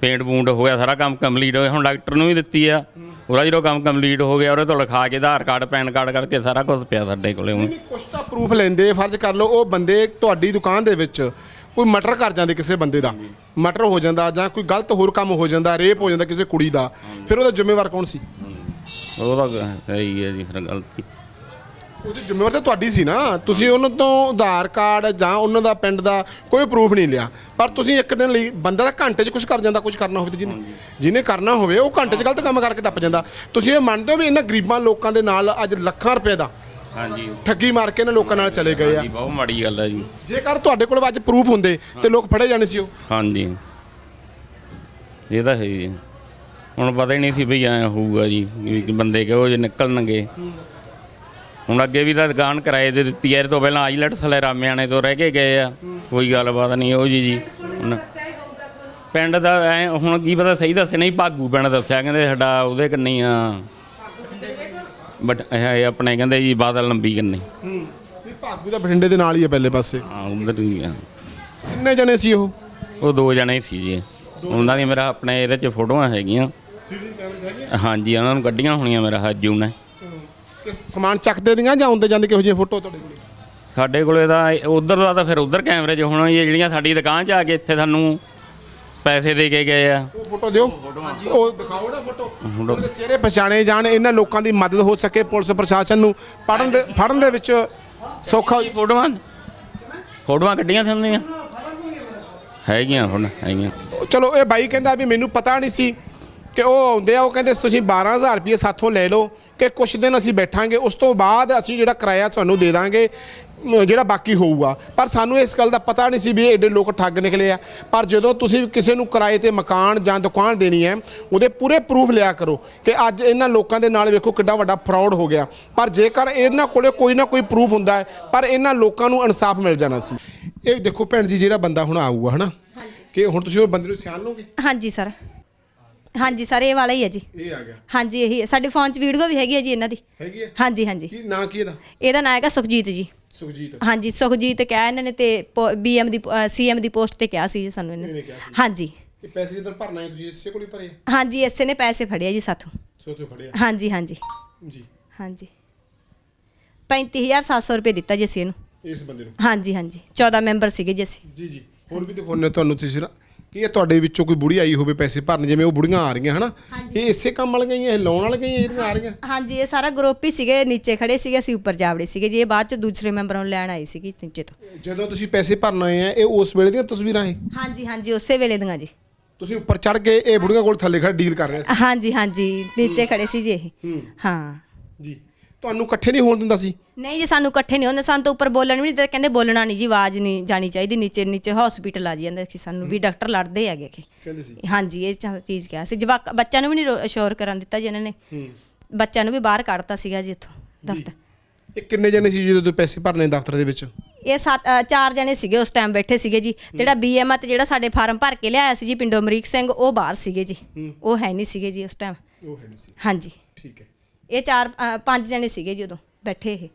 ਪੇਂਟ ਪੂੰਟ ਹੋ ਗਿਆ ਸਾਰਾ ਕੰਮ ਕੰਪਲੀਟ ਹੋ ਗਿਆ। ਹੁਣ ਡਾਕਟਰ ਨੂੰ ਵੀ ਦਿੱਤੀ ਆ। ਉਹਦਾ ਜਦੋਂ ਕੰਮ ਕੰਪਲੀਟ ਹੋ ਗਿਆ ਉਹਦੇ ਤੋਂ ਲਿਖਾ ਕੇ ਆਧਾਰ ਕਾਰਡ ਪੈਨ ਕਾਰਡ ਕਰਕੇ ਸਾਰਾ ਕੁਝ ਪਿਆ ਸਾਡੇ ਕੋਲੇ ਹੁਣ। ਨਹੀਂ ਕੁਛ ਤਾਂ ਪ੍ਰੂਫ ਲੈਂਦੇ ਫਰਜ਼ ਕਰ ਲਓ ਉਹ ਬੰਦੇ ਤੁਹਾਡੀ ਦੁਕਾਨ ਦੇ ਵਿੱਚ ਕੋਈ ਮਰਡਰ ਕਰ ਜਾਂਦੇ ਕਿਸੇ ਬੰਦੇ ਦਾ। ਮਰਡਰ ਹੋ ਜਾਂਦਾ ਜਾਂ ਕੋਈ ਗਲਤ ਹੋਰ ਕੰਮ ਹੋ ਜਾਂਦਾ ਰੇਪ ਹੋ ਜਾਂਦਾ ਕਿਸੇ ਕੁੜੀ ਦਾ ਫਿਰ ਉਹਦਾ ਜ਼ਿੰਮੇਵਾਰ ਕੌਣ ਸੀ? ਉਹਦਾ ਸਹੀ ਹੈ ਜੀ ਫਿਰ ਗਲਤੀ। ਉਹਦੀ ਜ਼ਿੰਮੇਵਾਰ ਤਾਂ ਤੁਹਾਡੀ ਸੀ ਨਾ ਤੁਸੀਂ ਉਹਨਾਂ ਤੋਂ ਆਧਾਰ ਕਾਰਡ ਜਾਂ ਉਹਨਾਂ ਦਾ ਪਿੰਡ ਦਾ ਕੋਈ ਪ੍ਰੂਫ ਨਹੀਂ ਲਿਆ। ਪਰ ਤੁਸੀਂ ਇੱਕ ਦਿਨ ਲਈ ਬੰਦਾ ਤਾਂ ਘੰਟੇ 'ਚ ਕੁਝ ਕਰ ਜਾਂਦਾ ਕੁਝ ਕਰਨਾ ਹੋਵੇ ਤੇ ਜਿਹਨੇ ਜਿਹਨੇ ਕਰਨਾ ਹੋਵੇ ਉਹ ਘੰਟੇ 'ਚ ਗਲਤ ਕੰਮ ਕਰਕੇ ਟੱਪ ਜਾਂਦਾ। ਤੁਸੀਂ ਇਹ ਮੰਨਦੇ ਹੋ ਵੀ ਇਹਨਾਂ ਗਰੀਬਾਂ ਲੋਕਾਂ ਦੇ ਨਾਲ ਅੱਜ ਲੱਖਾਂ ਰੁਪਏ ਦਾ ਹਾਂਜੀ। ਠੱਗੀ ਮਾਰ ਕੇ ਇਹਨਾਂ ਲੋਕਾਂ ਨਾਲ ਚਲੇ ਗਏ ਆ। ਜੀ ਬਹੁਤ ਮਾੜੀ ਗੱਲ ਹੈ ਜੀ। ਜੇਕਰ ਤੁਹਾਡੇ ਕੋਲ ਅੱਜ ਪ੍ਰੂਫ ਹੁੰਦੇ ਤੇ ਲੋਕ ਫੜੇ ਜਾਣੇ ਸੀ ਉਹ। ਹਾਂਜੀ। ਇਹ ਤਾਂ ਹੈ ਜੀ ਹੁਣ ਪਤਾ ਹੀ ਨਹੀਂ ਸੀ ਵੀ ਐਂ ਹੋਊਗਾ ਜੀ ਵੀ ਬੰਦੇ ਕਿਹੋ ਜਿਹੇ ਨਿਕਲਣਗੇ। ਹੁਣ ਅੱਗੇ ਵੀ ਤਾਂ ਦੁਕਾਨ ਕਿਰਾਏ ਦੇ ਦਿੱਤੀ ਐ ਇਹ ਤੋਂ ਪਹਿਲਾਂ ਆਈਲੈਟਸ ਵਾਲੇ ਰਾਮਿਆਣੇ ਤੋਂ ਰਹਿ ਕੇ ਗਏ ਆ। ਕੋਈ ਗੱਲਬਾਤ ਨਹੀਂ ਉਹ ਜੀ ਜੀ। ਹੁਣ ਪਿੰਡ ਦਾ ਐ ਹੁਣ ਕੀ ਪਤਾ ਸਹੀ ਦੱਸੇ ਨਹੀਂ ਭਾਗੂ ਪਿੰਡ ਦੱਸਿਆ ਕਹਿੰਦੇ ਸਾਡਾ ਉਹਦੇ ਕੰਨੀ ਆ। ਬਟ ਇਹ ਆਪਣੇ ਕਹਿੰਦੇ ਜੀ ਬਾਦਲ ਲੰਬੀ ਕੰਨੀ। ਵੀ ਭਾਗੂ ਦਾ ਬਠਿੰਡੇ ਦੇ ਨਾਲ ਹੀ ਹੈ ਪਹਿਲੇ ਪਾਸੇ। ਹਾਂ ਉਧਰ ਹੀ ਆ। ਕਿੰਨੇ ਜਣੇ ਸੀ ਉਹ? ਉਹ ਦੋ ਜਣੇ ਹੀ ਸੀ ਜੀ। ਉਹਨਾਂ ਦੀ ਮੇਰਾ ਆਪਣੇ ਇਹਦੇ ਚ ਫੋਟੋਆਂ ਹੈਗੀਆਂ। ਸੀਡੀ ਕੈਮਰੇ ਹੈਗੇ ਹਾਂਜੀ ਉਹਨਾਂ ਨੂੰ ਕੱਢੀਆਂ ਹੋਣੀਆਂ ਮੇਰਾ ਹੱਜੂ ਨੇ। ਕਿ ਸਮਾਨ ਚੱਕਦੇ ਦੀਆਂ ਜਾਂ ਆਉਂਦੇ ਜਾਂਦੇ ਕਿਹੋ ਜਿਹੀਆਂ ਫੋਟੋ ਤੁਹਾਡੇ ਕੋਲ? ਸਾਡੇ ਕੋਲੇ ਤਾਂ ਉਧਰ ਦਾ ਤਾਂ ਫਿਰ ਉਧਰ ਕੈਮਰੇ 'ਚ ਹੁਣ ਇਹ ਜਿਹੜੀਆਂ ਸਾਡੀ ਦੁਕਾਨ 'ਚ ਆ ਕੇ ਇੱਥੇ ਸਾਨੂੰ ਪੈਸੇ ਦੇ ਕੇ ਗਏ ਆ। ਉਹ ਫੋਟੋ ਦਿਓ। ਉਹ ਦਿਖਾਓ ਨਾ ਫੋਟੋ। ਉਹਦੇ ਚਿਹਰੇ ਪਛਾਣੇ ਜਾਣ ਇਹਨਾਂ ਲੋਕਾਂ ਦੀ ਮਦਦ ਹੋ ਸਕੇ ਪੁਲਿਸ ਪ੍ਰਸ਼ਾਸਨ ਨੂੰ। ਪੜਨ ਦੇ ਫੜਨ ਦੇ ਵਿੱਚ ਸੌਖਾ ਹੋ ਫੋਟੋਆਂ? ਫੋਟੋਆਂ ਕੱਢੀਆਂ ਥੰਦੀਆਂ ਹੈਗੀਆਂ ਹੁਣ ਹੈਗੀਆਂ। ਚਲੋ ਇਹ ਬਾਈ ਕਹਿੰਦਾ ਵੀ ਮੈਨੂੰ ਪਤਾ ਨਹੀਂ ਸੀ। ਕਿ ਉਹ ਆਉਂਦੇ ਆ ਉਹ ਕਹਿੰਦੇ ਤੁਸੀਂ 12000 ਰੁਪਏ ਸਾਥੋਂ ਲੈ ਲਓ ਕਿ ਕੁਝ ਦਿਨ ਅਸੀਂ ਬੈਠਾਂਗੇ ਉਸ ਤੋਂ ਬਾਅਦ ਅਸੀਂ ਜਿਹੜਾ ਕਿਰਾਇਆ ਤੁਹਾਨੂੰ ਦੇ ਦਾਂਗੇ ਜਿਹੜਾ ਬਾਕੀ ਹੋਊਗਾ। ਪਰ ਸਾਨੂੰ ਇਸ ਗੱਲ ਦਾ ਪਤਾ ਨਹੀਂ ਸੀ ਵੀ ਇਹ ਏਡੇ ਲੋਕ ਠੱਗ ਨਿਕਲੇ ਆ। ਪਰ ਜਦੋਂ ਤੁਸੀਂ ਕਿਸੇ ਨੂੰ ਕਿਰਾਏ ਤੇ ਮਕਾਨ ਜਾਂ ਦੁਕਾਨ ਦੇਣੀ ਹੈ ਉਹਦੇ ਪੂਰੇ ਪ੍ਰੂਫ ਲਿਆ ਕਰੋ ਕਿ ਅੱਜ ਇਹਨਾਂ ਲੋਕਾਂ ਦੇ ਨਾਲ ਵੇਖੋ ਕਿੱਡਾ ਵੱਡਾ ਫਰਾਡ ਹੋ ਗਿਆ। ਪਰ ਜੇਕਰ ਇਹਨਾਂ ਕੋਲੇ ਕੋਈ ਨਾ ਕੋਈ ਪ੍ਰੂਫ ਹੁੰਦਾ ਹੈ ਪਰ ਇਹਨਾਂ ਲੋਕਾਂ ਨੂੰ ਇਨਸਾਫ ਮਿਲ ਜਾਣਾ ਸੀ। ਇਹ ਦੇਖੋ ਭੈਣ ਜੀ ਜਿਹੜਾ ਬੰਦਾ ਹੁਣ ਆਊਗਾ ਹਨਾ? ਕਿ ਹੁਣ ਤੁਸੀਂ ਉਹ ਬੰਦੇ ਨੂੰ ਸਿਆਣ ਲਓਗੇ? ਹਾਂਜੀ ਸਰ ਹਾਂਜੀ ਸਰ ਇਹ ਵਾਲਾ ਹੀ ਹੈ ਜੀ। ਇਹ ਆ ਗਿਆ। ਹਾਂਜੀ ਇਹੀ ਹੈ। ਸਾਡੇ ਫੋਨ 'ਚ ਵੀਡੀਓ ਵੀ ਹੈਗੀ ਹੈ ਜੀ ਇਹਨਾਂ ਦੀ। ਹੈਗੀ ਹੈ? ਹਾਂਜੀ ਹਾਂਜੀ। ਕੀ ਨਾਂ ਕੀ ਇਹਦਾ? ਇਹਦਾ ਨਾਂ ਹੈਗਾ ਸੁਖਜੀਤ ਜੀ। ਸੁਖਜੀਤ। ਹਾਂਜੀ ਸੁਖਜੀਤ ਕਿਹਾ ਇਹਨਾਂ ਨੇ ਤੇ ਬੀਐਮ ਦੀ ਸੀਐਮ ਦੀ ਪੋਸਟ ਤੇ ਕਿਹਾ ਸੀ ਜੀ ਸਾਨੂੰ ਇਹਨੇ। ਇਹਨੇ ਕਿਹਾ ਸੀ। ਹਾਂਜੀ। ਇਹ ਪੈਸੇ ਜਦੋਂ ਭਰਨਾ ਹੈ? ਤੁਸੀਂ ਇਸੇ ਕੋਲ ਹੀ ਭਰੇ ਹਾਂਜੀ ਇਸੇ ਨੇ ਪੈਸੇ ਫੜਿਆ ਜੀ ਸਾਥੋਂ। ਸੋਚੋ ਫੜਿਆ। ਹਾਂਜੀ ਹਾਂਜੀ। ਜੀ। ਹਾਂਜੀ। 35700 ਰੁਪਏ ਦਿੱਤਾ ਜੀ ਅਸੀਂ ਇਹਨੂੰ। ਇਸ ਬੰਦੇ ਨੂੰ? ਹਾਂਜੀ ਹਾਂਜੀ। 14 ਮੈਂਬਰ ਸੀਗੇ ਜੀ ਅਸੀਂ। ਜੀ ਜੀ। ਹੋਰ ਵੀ ਦਿਖਾਉਣੇ ਤੁਹਾਨੂੰ ਤੁਸੀਂ ਨਾ ਕਿ ਇਹ ਤੁਹਾਡੇ ਵਿੱਚੋਂ ਕੋਈ ਬੁੜੀ ਆਈ ਹੋਵੇ ਪੈਸੇ ਭਰਨ ਜਿਵੇਂ ਉਹ ਬੁੜੀਆਂ ਆ ਰਹੀਆਂ ਹਨਾ? ਇਹ ਇਸੇ ਕੰਮ ਵਾਲੀਆਂ ਹੀ ਆ, ਇਹ ਲੋਨ ਵਾਲੀਆਂ ਹੀ ਆ, ਜਿਹੜੀਆਂ ਆ ਰਹੀਆਂ? ਹਾਂਜੀ ਇਹ ਸਾਰਾ ਗਰੁੱਪ ਹੀ ਸੀਗੇ ਨੀਚੇ ਖੜੇ ਸੀਗੇ ਅਸੀਂ ਉੱਪਰ ਜਾਵੜੇ ਸੀਗੇ ਜੀ ਇਹ ਬਾਅਦ ਚ ਦੂਸਰੇ ਮੈਂਬਰਾਂ ਨੂੰ ਲੈਣ ਆਈ ਸੀਗੀ ਨੀਚੇ ਤੋਂ। ਜਦੋਂ ਤੁਸੀਂ ਪੈਸੇ ਭਰਨ ਆਏ ਆ ਇਹ ਉਸ ਵੇਲੇ ਦੀਆਂ ਤਸਵੀਰਾਂ ਹੈ ਹਾਂਜੀ ਹਾਂਜੀ ਉਸੇ ਵੇਲੇ ਦੀਆਂ ਜੀ। ਤੁਸੀਂ ਉੱਪਰ ਚੜ ਕੇ ਇਹ ਬੁੜੀਆਂ ਕੋਲ ਥੱਲੇ ਖੜ ਡੀਲ ਕਰ ਰਹੇ ਸੀ? ਹਾਂਜੀ ਹਾਂਜੀ ਨੀਚੇ ਖੜੇ ਸੀ ਜੀ ਇਹ। ਹਾਂ। ਜੀ। ਤੁਹਾਨੂੰ ਇਕੱਠੇ ਨਹੀਂ ਹੋਣ ਦਿੰਦਾ ਸੀ? ਨਹੀਂ ਜੀ ਸਾਨੂੰ ਇਕੱਠੇ ਨਹੀਂ ਹੁੰਦੇ ਸਾਨੂੰ ਤਾਂ ਉੱਪਰ ਬੋਲਣ ਵੀ ਨਹੀਂ ਕਹਿੰਦੇ ਬੋਲਣਾ ਨਹੀਂ ਜੀ ਆਵਾਜ਼ ਨਹੀਂ ਜਾਣੀ ਚਾਹੀਦੀ। ਨੀਚੇ ਨੀਚੇ ਹਸਪੀਟਲ ਆ ਜਾਂਦੇ ਕਿ ਸਾਨੂੰ ਵੀ ਡਾਕਟਰ ਲੜਦੇ ਹੈਗੇ ਕਿ। ਕਹਿੰਦੇ ਸੀ। ਹਾਂਜੀ ਇਹ ਚਾ- ਚੀਜ਼ ਕਿਹਾ ਸੀ। ਜਵਾਕ ਬੱਚਿਆਂ ਨੂੰ ਵੀ ਨਹੀਂ ਅਸ਼ੋਰ ਕਰਨ ਦਿੱਤਾ ਜੀ ਇਹਨਾਂ ਨੇ। ਬੱਚਿਆਂ ਨੂੰ ਵੀ ਬਾਹਰ ਕੱਢਤਾ ਸੀਗਾ ਜੀ ਇੱਥੋਂ ਦਫ਼ਤਰ। ਇਹ ਕਿੰਨੇ ਜਣੇ ਸੀ ਜਦੋਂ ਤੁਸੀਂ ਪੈਸੇ ਭਰਨੇ ਦਫ਼ਤਰ ਦੇ ਵਿੱਚ? ਇਹ ਸੱਤ ਅ, ਚਾਰ ਜਣੇ ਸੀਗੇ ਉਸ ਟਾਈਮ ਬੈਠੇ ਸੀਗੇ ਜੀ। ਜਿਹੜਾ ਬੀਐਮ ਤੇ ਜਿਹੜਾ ਸਾਡੇ ਫਾਰਮ ਭਰ ਕੇ ਲਿਆਇਆ ਸੀ ਜੀ ਪਿੰਡੋਂ ਅਮਰੀਕ ਸਿੰਘ ਉਹ ਬਾਹਰ ਸੀਗੇ ਜੀ। ਉਹ ਹੈ ਨਹੀਂ ਸੀਗੇ ਜੀ ਉਸ ਟਾਈਮ ਉਹ ਹੈ ਨਹੀਂ ਸੀ। ਹਾਂਜੀ। ਠੀਕ ਹੈ। ਇਹ ਚਾਰ ਅ, ਪੰਜ ਜਣੇ ਸੀਗੇ ਜੀ ਉਦੋਂ ਬੈਠੇ ਇਹ।